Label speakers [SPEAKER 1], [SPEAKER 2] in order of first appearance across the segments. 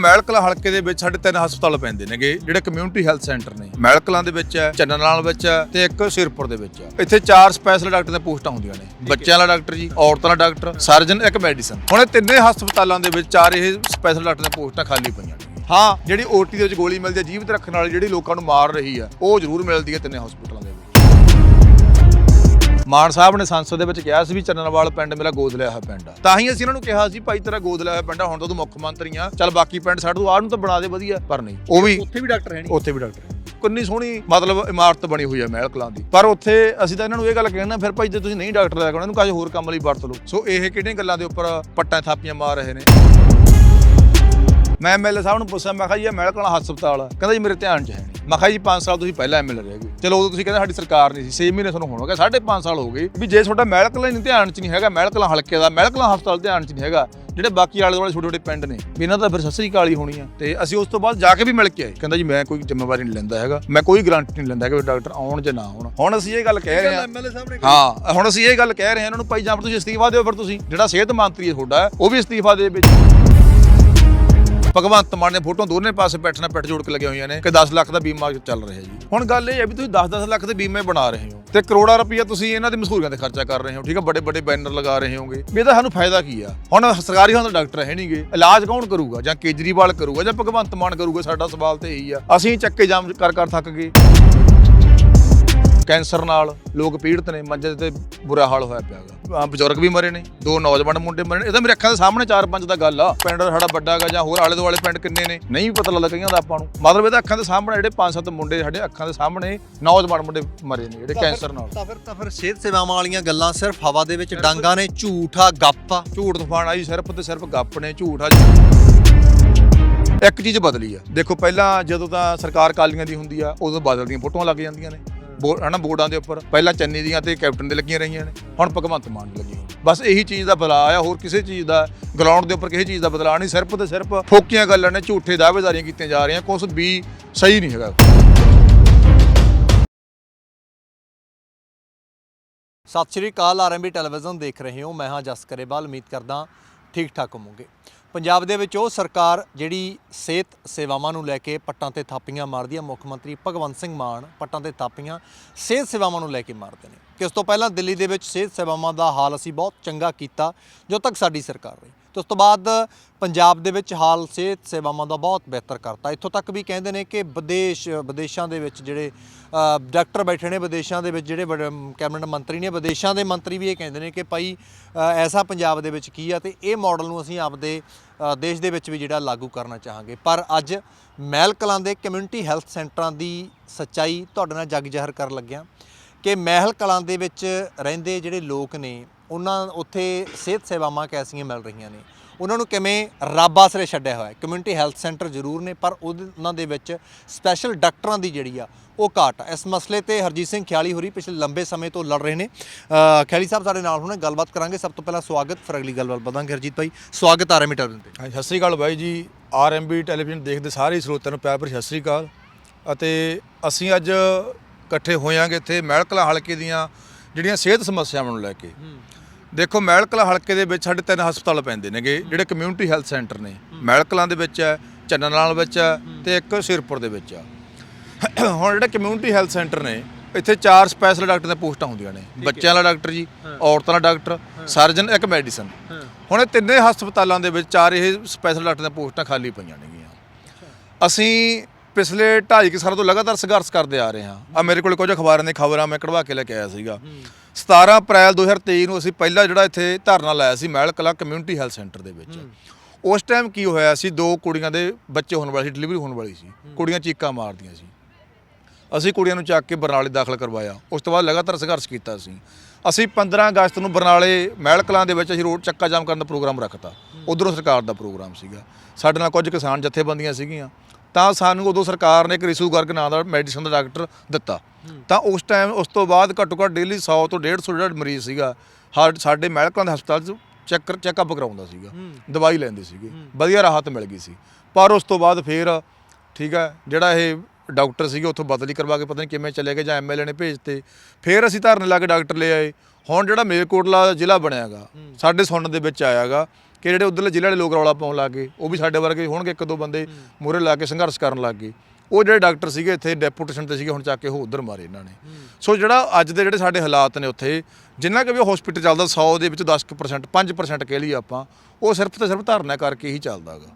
[SPEAKER 1] ਮੈਲਕਲਾ ਹਲਕੇ ਦੇ ਵਿੱਚ ਸਾਡੇ ਤਿੰਨ ਹਸਪਤਾਲ ਪੈਂਦੇ ਨੇਗੇ ਜਿਹੜੇ ਕਮਿਊਨਿਟੀ ਹੈਲਥ ਸੈਂਟਰ ਨੇ। ਮੈਲਕਲਾਂ ਦੇ ਵਿੱਚ ਹੈ ਚੰਨਨਾਲ ਵਿੱਚ ਹੈ ਤੇ ਇੱਕ ਸਿਰਪੁਰ ਦੇ ਵਿੱਚ ਹੈ। ਇੱਥੇ ਚਾਰ ਸਪੈਸ਼ਲ ਡਾਕਟਰ ਦੀਆਂ ਪੋਸਟਾਂ ਹੁੰਦੀਆਂ ਨੇ। ਬੱਚਿਆਂ ਦਾ ਡਾਕਟਰ ਜੀ ਔਰਤਾਂ ਦਾ ਡਾਕਟਰ ਸਰਜਨ ਇੱਕ ਮੈਡੀਸਨ ਹੁਣ ਇਹ ਤਿੰਨੇ ਹਸਪਤਾਲਾਂ ਦੇ ਵਿੱਚ ਚਾਰ ਇਹ ਸਪੈਸ਼ਲ ਡਾਕਟਰ ਦੀਆਂ ਪੋਸਟਾਂ ਖਾਲੀ ਪਈਆਂ ਨੇ। ਹਾਂ ਜਿਹੜੀ ਓਟੀ ਦੇ ਵਿੱਚ ਗੋਲੀ ਮਿਲਦੀ ਹੈ ਜੀਵਤ ਰੱਖਣ ਵਾਲੀ ਜਿਹੜੀ ਲੋਕਾਂ ਨੂੰ ਮਾਰ ਰਹੀ ਹੈ ਉਹ ਜ਼ਰੂਰ ਮਿਲਦੀ ਹੈ ਤਿੰਨੇ ਹਸਪਤਾਲਾਂ ਦੇ ਮਾਨ ਸਾਹਿਬ ਨੇ ਸੰਸਦ ਦੇ ਵਿੱਚ ਕਿਹਾ ਸੀ ਵੀ ਚੰਨਨਵਾਲ ਪਿੰਡ ਮੇਰਾ ਗੋਦ ਲਿਆ ਹੋਇਆ ਪਿੰਡ ਆ। ਤਾਂ ਹੀ ਅਸੀਂ ਇਹਨਾਂ ਨੂੰ ਕਿਹਾ ਸੀ ਭਾਈ ਤੇਰਾ ਗੋਦ ਲਿਆ ਹੋਇਆ ਪਿੰਡ ਆ ਹੁਣ ਤਾਂ ਤੂੰ ਮੁੱਖ ਮੰਤਰੀ ਆ। ਚੱਲ ਬਾਕੀ ਪਿੰਡ ਛੱਡ ਤੂੰ ਆਹ ਨੂੰ ਤਾਂ ਬਣਾ ਦੇ ਵਧੀਆ। ਪਰ ਨਹੀਂ ਉਹ ਵੀ
[SPEAKER 2] ਉੱਥੇ ਵੀ ਡਾਕਟਰ ਹੈ ਨਹੀਂ।
[SPEAKER 1] ਉੱਥੇ ਵੀ ਡਾਕਟਰ ਹੈ ਕਿੰਨੀ ਸੋਹਣੀ ਮਤਲਬ ਇਮਾਰਤ ਬਣੀ ਹੋਈ ਹੈ ਮਹਿਲ ਕਲਾਂ ਦੀ। ਪਰ ਉੱਥੇ ਅਸੀਂ ਤਾਂ ਇਹਨਾਂ ਨੂੰ ਇਹ ਗੱਲ ਕਹਿਣਾ ਫਿਰ ਭਾਈ ਜੇ ਤੁਸੀਂ ਨਹੀਂ ਡਾਕਟਰ ਲੈ ਕੇ ਆਉਣਾ ਇਹਨੂੰ ਕਾਹੇ ਹੋਰ ਕੰਮ ਲਈ ਵਰਤ ਲਓ? ਸੋ ਇਹ ਕਿਹੜੀਆਂ ਗੱਲਾਂ ਦੇ ਉੱਪਰ ਪੱਟਾਂ ਥਾਪੀਆਂ ਮਾਰ ਰਹੇ ਨੇ? ਮੈਂ ਐਮਐਲਏ ਸਾਹਿਬ ਨੂੰ ਪੁੱਛਿਆ ਮੈਂ ਕਿਹਾ ਜੀ ਇਹ ਮਹਿਲ ਕਲਾਂ ਹਸਪਤਾਲ ਆ? ਕਹਿੰਦਾ ਜੀ ਮੇਰੇ ਧਿਆਨ 'ਚ ਹੈ ਨਹੀਂ। ਮੈਂ ਕਿਹਾ ਜੀ 5 ਸਾਲ ਤੁਸੀਂ ਪਹਿਲਾਂ ਐਮਐਲਏ ਰਹੇ ਗਏ। ਚਲੋ ਉਦੋਂ ਤੁਸੀਂ ਕਹਿੰਦੇ ਸਾਡੀ ਸਰਕਾਰ ਨਹੀਂ ਸੀ 6 ਮਹੀਨੇ ਤੁਹਾਨੂੰ ਹੁਣ ਹੋ ਗਏ 5.5 ਸਾਲ ਹੋ ਗਏ। ਵੀ ਜੇ ਤੁਹਾਡਾ ਮਹਿਲ ਕਲਾਂ ਹੀ ਨਹੀਂ ਧਿਆਨ 'ਚ ਨਹੀਂ ਹੈਗਾ ਮਹਿਲ ਕਲਾਂ ਹਲਕੇ ਦਾ ਮਹਿਲ ਕਲਾਂ ਹਸਪਤਾਲ ਧਿਆਨ 'ਚ ਨਹੀਂ ਹੈਗਾ ਜਿਹੜੇ ਬਾਕੀ ਆਲੇ ਦੁਆਲੇ ਛੋਟੇ ਛੋਟੇ ਪਿੰਡ ਨੇ ਵੀ ਇਹਨਾਂ ਦਾ ਫਿਰ ਸੱਸਰੀ ਕਾਲੀ ਹੋਣੀ ਆ। ਤੇ ਅਸੀਂ ਉਸ ਤੋਂ ਬਾਅਦ ਜਾ ਕੇ ਵੀ ਮਿਲ ਕੇ ਆਏ। ਕਹਿੰਦਾ ਜੀ ਮੈਂ ਕੋਈ ਜ਼ਿੰਮੇਵਾਰੀ ਨਹੀਂ ਲੈਂਦਾ ਹੈਗਾ ਮੈਂ ਕੋਈ ਗਰੰਟੀ ਨਹੀਂ ਲੈਂਦਾ ਕਿ ਡਾਕਟਰ ਆਉਣ ਜਾਂ ਨਾ ਆਉਣ। ਹੁਣ ਅਸੀਂ ਇਹ ਗੱਲ ਕਹਿ ਰਹੇ ਹਾਂ। ਹਾਂ ਹੁਣ ਅਸੀਂ ਇਹ ਗੱਲ ਕਹਿ ਰਹੇ ਹਾਂ ਇਹਨਾਂ ਨੂੰ ਭਾਈ ਜਾਂ ਫਿਰ ਤੁਸੀਂ ਅਸਤੀਫਾ ਦਿਓ ਫਿਰ ਤੁਸੀਂ। ਜਿਹੜਾ ਸਿਹਤ ਮੰਤਰੀ ਹੈ ਤੁਹਾਡਾ ਉਹ ਵੀ ਅਸਤੀਫਾ ਦੇ ਵਿੱਚ। ਭਗਵੰਤ ਮਾਨ ਨੇ ਫੋਟੋ ਦੋਨੇ ਪਾਸੇ ਬੈਠਣਾ ਪਿੱਠ ਜੋੜ ਕੇ ਲੱਗੀਆਂ ਹੋਈਆਂ ਨੇ ਕਿ 10 ਲੱਖ ਦਾ ਬੀਮਾ ਚੱਲ ਰਿਹਾ ਜੀ। ਹੁਣ ਗੱਲ ਇਹ ਹੈ ਵੀ ਤੁਸੀਂ 10-10 ਲੱਖ ਦੇ ਬੀਮੇ ਬਣਾ ਰਹੇ ਹੋ ਤੇ ਕਰੋੜਾਂ ਰੁਪਈਆ ਤੁਸੀਂ ਇਹਨਾਂ ਦੇ ਮਸ਼ਹੂਰੀਆਂ ਤੇ ਖਰਚਾ ਕਰ ਰਹੇ ਹੋ, ਠੀਕ ਹੈ ਵੱਡੇ ਵੱਡੇ ਬੈਨਰ ਲਗਾ ਰਹੇ ਹੋਗੇ। ਵੀ ਇਹਦਾ ਸਾਨੂੰ ਫਾਇਦਾ ਕੀ ਆ? ਹੁਣ ਸਰਕਾਰੀ ਹਸਪਤਾਲ ਡਾਕਟਰ ਹੈ ਨਹੀਂਗੇ। ਇਲਾਜ ਕੌਣ ਕਰੂਗਾ? ਜਾਂ ਕੇਜਰੀਵਾਲ ਕਰੂਗਾ ਜਾਂ ਭਗਵੰਤ ਮਾਨ ਕਰੂਗਾ? ਸਾਡਾ ਸਵਾਲ ਤੇ ਇਹੀ ਆ। ਅਸੀਂ ਚੱਕੇ ਜਾਮ ਕਰ ਕਰ ਥੱਕ ਗਏ। ਕੈਂਸਰ ਨਾਲ ਲੋਕ ਪੀੜਤ ਨੇ ਮੰਜੇ ਤੇ ਬੁਰਾ ਹਾਲ ਹੋਇਆ ਪਿਆ ਗਾ ਆਹ ਬਜ਼ੁਰਗ ਵੀ ਮਰੇ ਨੇ ਦੋ ਨੌਜਵਾਨ ਮੁੰਡੇ ਮਰੇ ਨੇ। ਇਹ ਤਾਂ ਮੇਰੇ ਅੱਖਾਂ ਦੇ ਸਾਹਮਣੇ ਚਾਰ ਪੰਜ ਦਾ ਗੱਲ ਆ। ਪਿੰਡ ਸਾਡਾ ਵੱਡਾ ਗਾ ਜਾਂ ਹੋਰ ਆਲੇ ਦੁਆਲੇ ਪਿੰਡ ਕਿੰਨੇ ਨੇ ਨਹੀਂ ਪਤਾ ਲੱਗਦਾ ਕਈਆਂ ਦਾ ਆਪਾਂ ਨੂੰ। ਮਤਲਬ ਇਹਦਾ ਅੱਖਾਂ ਦੇ ਸਾਹਮਣੇ ਜਿਹੜੇ ਪੰਜ ਸੱਤ ਮੁੰਡੇ ਸਾਡੇ ਅੱਖਾਂ ਦੇ ਸਾਹਮਣੇ ਨੌਜਵਾਨ ਮੁੰਡੇ ਮਰੇ ਨੇ ਜਿਹੜੇ ਕੈਂਸਰ ਨਾਲ।
[SPEAKER 2] ਤਾਂ ਫਿਰ ਤਾਂ ਫਿਰ ਸਿਹਤ ਸੇਵਾਵਾਂ ਵਾਲੀਆਂ ਗੱਲਾਂ ਸਿਰਫ ਹਵਾ ਦੇ ਵਿੱਚ ਡਾਂਗਾ ਨੇ ਝੂਠਾ ਗੱਪ ਆ।
[SPEAKER 1] ਝੂਠ ਤੂਫਾਨ ਆਈ ਸਿਰਫ ਤੇ ਸਿਰਫ ਗੱਪ ਨੇ ਝੂਠ ਆ। ਇੱਕ ਚੀਜ਼ ਬਦਲੀ ਆ। ਦੇਖੋ ਪਹਿਲਾਂ ਜਦੋਂ ਤਾਂ ਸਰਕਾਰ ਕਾਲੀਆਂ ਦੀ ਹੁੰਦੀ ਆ ਉਦੋਂ ਬਾਦਲ ਦੀਆਂ ਫੋਟੋਆਂ ਲੱਗ ਜਾਂਦੀਆਂ ਨੇ। ਹਨਾ, ਬੋਰਡਾਂ ਦੇ ਉੱਪਰ। ਪਹਿਲਾਂ ਚੰਨੀ ਦੀਆਂ ਤੇ ਕੈਪਟਨ ਦੇ ਲੱਗੀਆਂ ਰਹੀਆਂ ਨੇ। ਹੁਣ ਭਗਵੰਤ ਮਾਨ ਦੀ ਲੱਗੀ ਬਸ ਇਹੀ ਚੀਜ਼ ਦਾ ਬਦਲਾਅ ਆ, ਹੋਰ ਕਿਸੇ ਚੀਜ਼ ਦਾ ਗਰਾਊਂਡ ਦੇ ਉੱਪਰ ਕਿਸੇ ਚੀਜ਼ ਦਾ ਬਦਲਾਅ ਨਹੀਂ। ਸਿਰਫ ਤੇ ਸਿਰਫ ਫੋਕੀਆਂ ਗੱਲਾਂ ਨੇ, ਝੂਠੇ ਦਾਅਵੇਦਾਰੀਆਂ ਕੀਤੀਆਂ ਜਾ ਰਹੀਆਂ। ਕੁਝ ਵੀ ਸਹੀ ਨਹੀਂ ਹੈਗਾ।
[SPEAKER 2] ਸਤਿ ਸ਼੍ਰੀ ਅਕਾਲ ਆਰਐਮਬੀ ਟੈਲੀਵਿਜ਼ਨ ਦੇਖ ਰਹੇ ਹੋ। ਮੈਂ ਹਾਂ ਜਸ ਕਰੇਵਾਲ, ਉਮੀਦ ਕਰਦਾ ਠੀਕ ਠਾਕ ਹੋਵੋਗੇ। ਪੰਜਾਬ ਦੇ ਵਿੱਚ ਉਹ ਸਰਕਾਰ ਜਿਹੜੀ ਸਿਹਤ ਸੇਵਾਵਾਂ ਨੂੰ ਲੈ ਕੇ ਪੱਟਾਂ ਤੇ ਥਾਪੀਆਂ ਮਾਰਦੀ ਹੈ ਮੁੱਖ ਮੰਤਰੀ ਭਗਵੰਤ ਸਿੰਘ ਮਾਨ ਪੱਟਾਂ ਤੇ ਥਾਪੀਆਂ ਸਿਹਤ ਸੇਵਾਵਾਂ ਨੂੰ ਲੈ ਕੇ ਮਾਰਦੇ ਨੇ। ਕਿ ਉਸ ਤੋਂ ਪਹਿਲਾਂ ਦਿੱਲੀ ਦੇ ਵਿੱਚ ਸਿਹਤ ਸੇਵਾਵਾਂ ਦਾ ਹਾਲ ਅਸੀਂ ਬਹੁਤ ਚੰਗਾ ਕੀਤਾ, ਜਦੋਂ ਤੱਕ ਸਾਡੀ ਸਰਕਾਰ ਰਹੀ। ਤੇ ਉਸ ਤੋਂ ਬਾਅਦ ਪੰਜਾਬ ਦੇ ਵਿੱਚ ਹਾਲ ਸਿਹਤ ਸੇਵਾਵਾਂ ਦਾ ਬਹੁਤ ਬਿਹਤਰ ਕਰਤਾ। ਇੱਥੋਂ ਤੱਕ ਵੀ ਕਹਿੰਦੇ ਨੇ ਕਿ ਵਿਦੇਸ਼, ਵਿਦੇਸ਼ਾਂ ਦੇ ਵਿੱਚ ਜਿਹੜੇ ਡਾਕਟਰ ਬੈਠੇ ਨੇ ਵਿਦੇਸ਼ਾਂ ਦੇ ਵਿੱਚ ਜਿਹੜੇ ਵੱਡੇ ਕੈਬਨਿਟ ਮੰਤਰੀ ਨੇ, ਵਿਦੇਸ਼ਾਂ ਦੇ ਮੰਤਰੀ ਵੀ ਇਹ ਕਹਿੰਦੇ ਨੇ ਕਿ ਭਾਈ ਐਸਾ ਪੰਜਾਬ ਦੇ ਵਿੱਚ ਕੀ ਆ ਤੇ ਇਹ ਮਾਡਲ ਨੂੰ ਅਸੀਂ ਆਪਦੇ ਦੇਸ਼ ਦੇ ਵਿੱਚ ਵੀ ਜਿਹੜਾ ਲਾਗੂ ਕਰਨਾ ਚਾਹਾਂਗੇ। ਪਰ ਅੱਜ ਮਹਿਲ ਕਲਾਂ ਦੇ ਕਮਿਊਨਿਟੀ ਹੈਲਥ ਸੈਂਟਰਾਂ ਦੀ ਸੱਚਾਈ ਤੁਹਾਡੇ ਨਾਲ ਜਗ ਜ਼ਾਹਰ ਕਰਨ ਲੱਗਿਆ ਕਿ ਮਹਿਲ ਕਲਾਂ ਦੇ ਵਿੱਚ ਰਹਿੰਦੇ ਜਿਹੜੇ ਲੋਕ ਨੇ ਉਹਨਾਂ ਉੱਥੇ ਸਿਹਤ ਸੇਵਾਵਾਂ ਕੈਸੀਆਂ ਮਿਲ ਰਹੀਆਂ ਨੇ। ਉਹਨਾਂ ਨੂੰ ਕਿਵੇਂ ਰੱਬ ਆਸਰੇ ਛੱਡਿਆ ਹੋਇਆ ਹੈ। ਕਮਿਊਨਿਟੀ ਹੈਲਥ ਸੈਂਟਰ ਜ਼ਰੂਰ ਨੇ ਪਰ ਉਹਦੇ ਉਹਨਾਂ ਦੇ ਵਿੱਚ ਸਪੈਸ਼ਲ ਡਾਕਟਰਾਂ ਦੀ ਜਿਹੜੀ ਆ ਉਹ ਘਾਟ ਆ। ਇਸ ਮਸਲੇ ਤੇ ਹਰਜੀਤ ਸਿੰਘ ਖਿਆਲੀ ਹੋਰੀ ਪਿਛਲੇ ਲੰਬੇ ਸਮੇਂ ਤੋਂ ਲੜ ਰਹੇ ਨੇ। ਅ, ਖਿਆਲੀ ਸਾਹਿਬ ਸਾਡੇ ਨਾਲ ਹੁਣੇ ਗੱਲਬਾਤ ਕਰਾਂਗੇ। ਸਭ ਤੋਂ ਪਹਿਲਾਂ ਸਵਾਗਤ ਫਿਰ ਅਗਲੀ ਗੱਲਬਾਤ ਵਧਾਂਗੇ ਹਰਜੀਤ ਭਾਈ। ਸਵਾਗਤ ਆ ਰਿਹਾ ਮੀਟਰ ਤੇ।
[SPEAKER 1] ਹਾਂਜੀ ਸਤਿ ਸ੍ਰੀ ਅਕਾਲ ਬਾਈ ਜੀ। ਆਰਐਮਬੀ ਟੈਲੀਵਿਜ਼ਨ ਦੇਖਦੇ ਸਾਰੇ ਸਰੋਤਿਆਂ ਨੂੰ ਪਿਆਰ ਭਰੀ ਸਤਿ ਸ੍ਰੀ ਅਕਾਲ। ਅਤੇ ਅਸੀਂ ਅੱਜ ਇਕੱਠੇ ਹੋਇਆਂਗੇ ਇੱਥੇ ਮਹਿਲਕਲਾ ਹਲਕੇ ਦੀਆਂ ਜਿਹੜੀਆਂ ਸਿਹਤ ਸਮੱਸਿਆਵਾਂ ਨੂੰ ਲੈ ਕੇ। ਦੇਖੋ ਮਹਿਲਕਲਾ ਹਲਕੇ ਦੇ ਵਿੱਚ ਸਾਡੇ ਤਿੰਨ ਹਸਪਤਾਲ ਪੈਂਦੇ ਨੇਗੇ ਜਿਹੜੇ ਕਮਿਊਨਿਟੀ ਹੈਲਥ ਸੈਂਟਰ ਨੇ। ਮਹਿਲਕਲਾਂ ਦੇ ਵਿੱਚ ਹੈ ਚੰਨਨਾਲ ਵਿੱਚ ਹੈ ਤੇ ਇੱਕ ਸਿਰਪੁਰ ਦੇ ਵਿੱਚ ਆ। ਹੁਣ ਜਿਹੜੇ ਕਮਿਊਨਿਟੀ ਹੈਲਥ ਸੈਂਟਰ ਨੇ ਇੱਥੇ ਚਾਰ ਸਪੈਸ਼ਲ ਡਾਕਟਰ ਦੀਆਂ ਪੋਸਟਾਂ ਹੁੰਦੀਆਂ ਨੇ। ਬੱਚਿਆਂ ਦਾ ਡਾਕਟਰ ਜੀ ਔਰਤਾਂ ਦਾ ਡਾਕਟਰ ਸਰਜਨ ਇੱਕ ਮੈਡੀਸਨ ਹੁਣ ਇਹ ਤਿੰਨੇ ਹਸਪਤਾਲਾਂ ਦੇ ਵਿੱਚ ਚਾਰ ਇਹ ਸਪੈਸ਼ਲ ਡਾਕਟਰ ਦੀਆਂ ਪੋਸਟਾਂ ਖਾਲੀ ਪਈਆਂ ਨੇਗੀਆਂ। ਅਸੀਂ ਪਿਛਲੇ 2.5 ਸਾਲ ਤੋਂ ਲਗਾਤਾਰ ਸੰਘਰਸ਼ ਕਰਦੇ ਆ ਰਹੇ ਹਾਂ। ਆ ਮੇਰੇ ਕੋਲ ਕੁਝ ਅਖਬਾਰਾਂ ਦੀਆਂ ਖਬਰਾਂ ਮੈਂ ਕਢਵਾ ਕੇ ਲੈ ਕੇ ਆਇਆ ਸੀਗਾ। 17 ਅਪ੍ਰੈਲ 2023 ਨੂੰ ਅਸੀਂ ਪਹਿਲਾ ਜਿਹੜਾ ਇੱਥੇ ਧਰਨਾ ਲਾਇਆ ਸੀ ਮਹਿਲ ਕਲਾ ਕਮਿਊਨਿਟੀ ਹੈਲਥ ਸੈਂਟਰ ਦੇ ਵਿੱਚ। ਉਸ ਟਾਈਮ ਕੀ ਹੋਇਆ ਸੀ? ਦੋ ਕੁੜੀਆਂ ਦੇ ਬੱਚੇ ਹੋਣ ਵਾਲੇ ਸੀ ਡਿਲੀਵਰੀ ਹੋਣ ਵਾਲੀ ਸੀ। ਕੁੜੀਆਂ ਚੀਕਾਂ ਮਾਰਦੀਆਂ ਸੀ। ਅਸੀਂ ਕੁੜੀਆਂ ਨੂੰ ਚੱਕ ਕੇ ਬਰਨਾਲੇ ਦਾਖਲ ਕਰਵਾਇਆ। ਉਸ ਤੋਂ ਬਾਅਦ ਲਗਾਤਾਰ ਸੰਘਰਸ਼ ਕੀਤਾ ਸੀ। ਅਸੀਂ 15 ਅਗਸਤ ਨੂੰ ਬਰਨਾਲੇ ਮਹਿਲ ਕਲਾਂ ਦੇ ਵਿੱਚ ਅਸੀਂ ਰੋਡ ਚੱਕਾ ਜਾਮ ਕਰਨ ਦਾ ਪ੍ਰੋਗਰਾਮ ਰੱਖਤਾ। ਉਧਰੋਂ ਸਰਕਾਰ ਦਾ ਪ੍ਰੋਗਰਾਮ ਸੀਗਾ। ਸਾਡੇ ਨਾਲ ਕੁਝ ਕਿਸਾਨ ਜਥੇਬੰਦੀਆਂ ਸੀਗੀਆਂ। ਤਾਂ ਸਾਨੂੰ ਉਦੋਂ ਸਰਕਾਰ ਨੇ ਇੱਕ ਰਿਸੂ ਗਰਗ ਨਾਂ ਦਾ ਮੈਡੀਸਨ ਦਾ ਡਾਕਟਰ ਦਿੱਤਾ। ਤਾਂ ਉਸ ਟਾਈਮ ਉਸ ਤੋਂ ਬਾਅਦ ਘੱਟੋ ਘੱਟ ਡੇਲੀ 100 ਤੋਂ 150 ਜਿਹੜਾ ਮਰੀਜ਼ ਸੀਗਾ ਸਾਡੇ ਮਹਿਲ ਕਲਾਂ ਦੇ ਹਸਪਤਾਲ 'ਚ ਚੈੱਕ ਚੈੱਕਅਪ ਕਰਾਉਂਦਾ ਸੀਗਾ ਦਵਾਈ ਲੈਂਦੇ ਸੀਗੇ ਵਧੀਆ ਰਾਹਤ ਮਿਲ ਗਈ ਸੀ। ਪਰ ਉਸ ਤੋਂ ਬਾਅਦ ਫੇਰ ਠੀਕ ਹੈ ਜਿਹੜਾ ਇਹ ਡਾਕਟਰ ਸੀਗੇ ਉੱਥੋਂ ਬਦਲੀ ਕਰਵਾ ਕੇ ਪਤਾ ਨਹੀਂ ਕਿਵੇਂ ਚਲੇ ਗਏ ਜਾਂ ਐਮਐਲਏ ਨੇ ਭੇਜਤੇ। ਫਿਰ ਅਸੀਂ ਧਰਨੇ ਲਾ ਕੇ ਡਾਕਟਰ ਲੈ ਆਏ। ਹੁਣ ਜਿਹੜਾ ਮੇਰਕੋਟਲਾ ਜ਼ਿਲ੍ਹਾ ਬਣਿਆਗਾ ਸਾਡੇ ਸੁਣਨ ਦੇ ਵਿੱਚ ਆਇਆਗਾ ਕਿ ਜਿਹੜੇ ਉਧਰਲੇ ਜ਼ਿਲ੍ਹੇ ਵਾਲੇ ਲੋਕ ਰੌਲਾ ਪਾਉਣ ਲੱਗ ਗਏ ਉਹ ਵੀ ਸਾਡੇ ਵਰਗੇ ਹੋਣਗੇ ਇੱਕ ਦੋ ਬੰਦੇ ਮੂਹਰੇ ਲਾ ਕੇ ਸੰਘਰਸ਼ ਕਰਨ ਲੱਗ ਗਏ। ਉਹ ਜਿਹੜੇ ਡਾਕਟਰ ਸੀਗੇ ਇੱਥੇ ਡੈਪੂਟੇਸ਼ਨ ਤੇ ਸੀਗੇ ਹੁਣ ਚੱਕ ਕੇ ਉਹ ਉਧਰ ਮਾਰੇ ਇਹਨਾਂ ਨੇ। ਸੋ ਜਿਹੜਾ ਅੱਜ ਦੇ ਜਿਹੜੇ ਸਾਡੇ ਹਾਲਾਤ ਨੇ ਉੱਥੇ ਜਿੰਨਾ ਕਿ ਵੀ ਹਸਪੀਟਲ ਚੱਲਦਾ 100 ਦੇ ਵਿੱਚ 10% 5% ਕਹਿ ਲਈ ਆਪਾਂ ਉਹ ਸਿਰਫ ਤੇ ਸਿਰਫ ਧਰਨਾ ਕਰਕੇ ਹੀ ਚੱਲਦਾਗਾ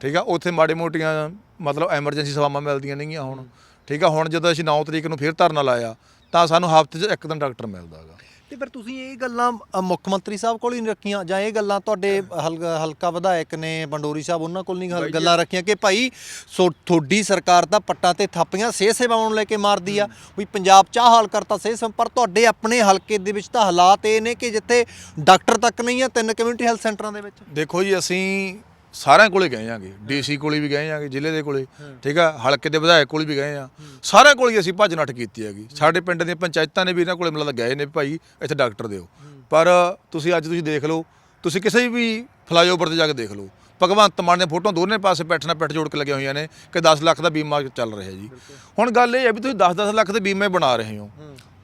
[SPEAKER 1] ਠੀਕ ਆ? ਉੱਥੇ ਮਾੜੇ ਮੋਟੀਆਂ ਮਤਲਬ ਐਮਰਜੈਂਸੀ ਸੇਵਾਵਾਂ ਮਿਲਦੀਆਂ ਨਹੀਂਗੀਆਂ ਹੁਣ। ਠੀਕ ਆ? ਹੁਣ ਜਦੋਂ ਅਸੀਂ 9 ਤਰੀਕ ਨੂੰ ਫੇਰ ਧਰਨਾ ਲਾਇਆ ਤਾਂ ਸਾਨੂੰ ਹਫ਼ਤੇ 'ਚ ਇੱਕ ਦਿਨ ਡਾਕਟਰ ਮਿਲਦਾਗਾ
[SPEAKER 2] ਤੇ ਫਿਰ ਤੁਸੀਂ ਇਹ ਗੱਲਾਂ ਅ, ਮੁੱਖ ਮੰਤਰੀ ਸਾਹਿਬ ਕੋਲ ਹੀ ਨਹੀਂ ਰੱਖੀਆਂ ਜਾਂ ਇਹ ਗੱਲਾਂ ਤੁਹਾਡੇ ਹਲਕਾ ਹਲਕਾ ਵਿਧਾਇਕ ਨੇ ਬੰਡੋਰੀ ਸਾਹਿਬ ਉਹਨਾਂ ਕੋਲ ਨਹੀਂ ਗੱਲ- ਗੱਲਾਂ ਰੱਖੀਆਂ ਕਿ ਭਾਈ ਸੋ ਤੁਹਾਡੀ ਸਰਕਾਰ ਤਾਂ ਪੱਟਾਂ ਤੇ ਥਾਪੀਆਂ ਸਿਹਤ ਸੇਵਾਵਾਂ ਨੂੰ ਲੈ ਕੇ ਮਾਰਦੀ ਆ। ਵੀ ਪੰਜਾਬ ਚਾਹ ਹਾਲ ਕਰਤਾ ਸਿਹਤ ਸੇਵਾ ਪਰ ਤੁਹਾਡੇ ਆਪਣੇ ਹਲਕੇ ਦੇ ਵਿੱਚ ਤਾਂ ਹਾਲਾਤ ਇਹ ਨੇ ਕਿ ਜਿੱਥੇ ਡਾਕਟਰ ਤੱਕ ਨਹੀਂ ਆ ਤਿੰਨ ਕਮਿਊਨਿਟੀ ਹੈਲਥ ਸੈਂਟਰਾਂ ਦੇ ਵਿੱਚ।
[SPEAKER 1] ਦੇਖੋ ਜੀ ਅਸੀਂ ਸਾਰਿਆਂ ਕੋਲੇ ਗਏ ਆਂਗੇ ਡੀਸੀ ਕੋਲੇ ਵੀ ਗਏ ਆਂਗੇ ਜ਼ਿਲ੍ਹੇ ਦੇ ਕੋਲੇ ਠੀਕ ਆ? ਹਲਕੇ ਦੇ ਵਿਧਾਇਕ ਕੋਲੇ ਵੀ ਗਏ ਆ। ਸਾਰਿਆਂ ਕੋਲੇ ਅਸੀਂ ਭੱਜ ਨੱਠ ਕੀਤੀ ਹੈਗੀ। ਸਾਡੇ ਪਿੰਡ ਦੀਆਂ ਪੰਚਾਇਤਾਂ ਨੇ ਵੀ ਇਹਨਾਂ ਕੋਲੇ ਮਤਲਬ ਗਏ ਨੇ ਭਾਈ ਇੱਥੇ ਡਾਕਟਰ ਦਿਓ। ਪਰ ਤੁਸੀਂ ਅੱਜ ਤੁਸੀਂ ਦੇਖ ਲਓ ਤੁਸੀਂ ਕਿਸੇ ਵੀ ਫਲਾਈਓਵਰ ਤੇ ਜਾ ਕੇ ਦੇਖ ਲਓ। ਭਗਵੰਤ ਮਾਨ ਨੇ ਫੋਟੋ ਦੋਨੇ ਪਾਸੇ ਬੈਠਣਾ ਪਿੱਠ ਜੋੜ ਕੇ ਲੱਗੀਆਂ ਹੋਈਆਂ ਨੇ ਕਿ 10 ਲੱਖ ਦਾ ਬੀਮਾ ਚੱਲ ਰਿਹਾ ਜੀ। ਹੁਣ ਗੱਲ ਇਹ ਹੈ ਵੀ ਤੁਸੀਂ 10-10 ਲੱਖ ਦੇ ਬੀਮੇ ਬਣਾ ਰਹੇ ਹੋ।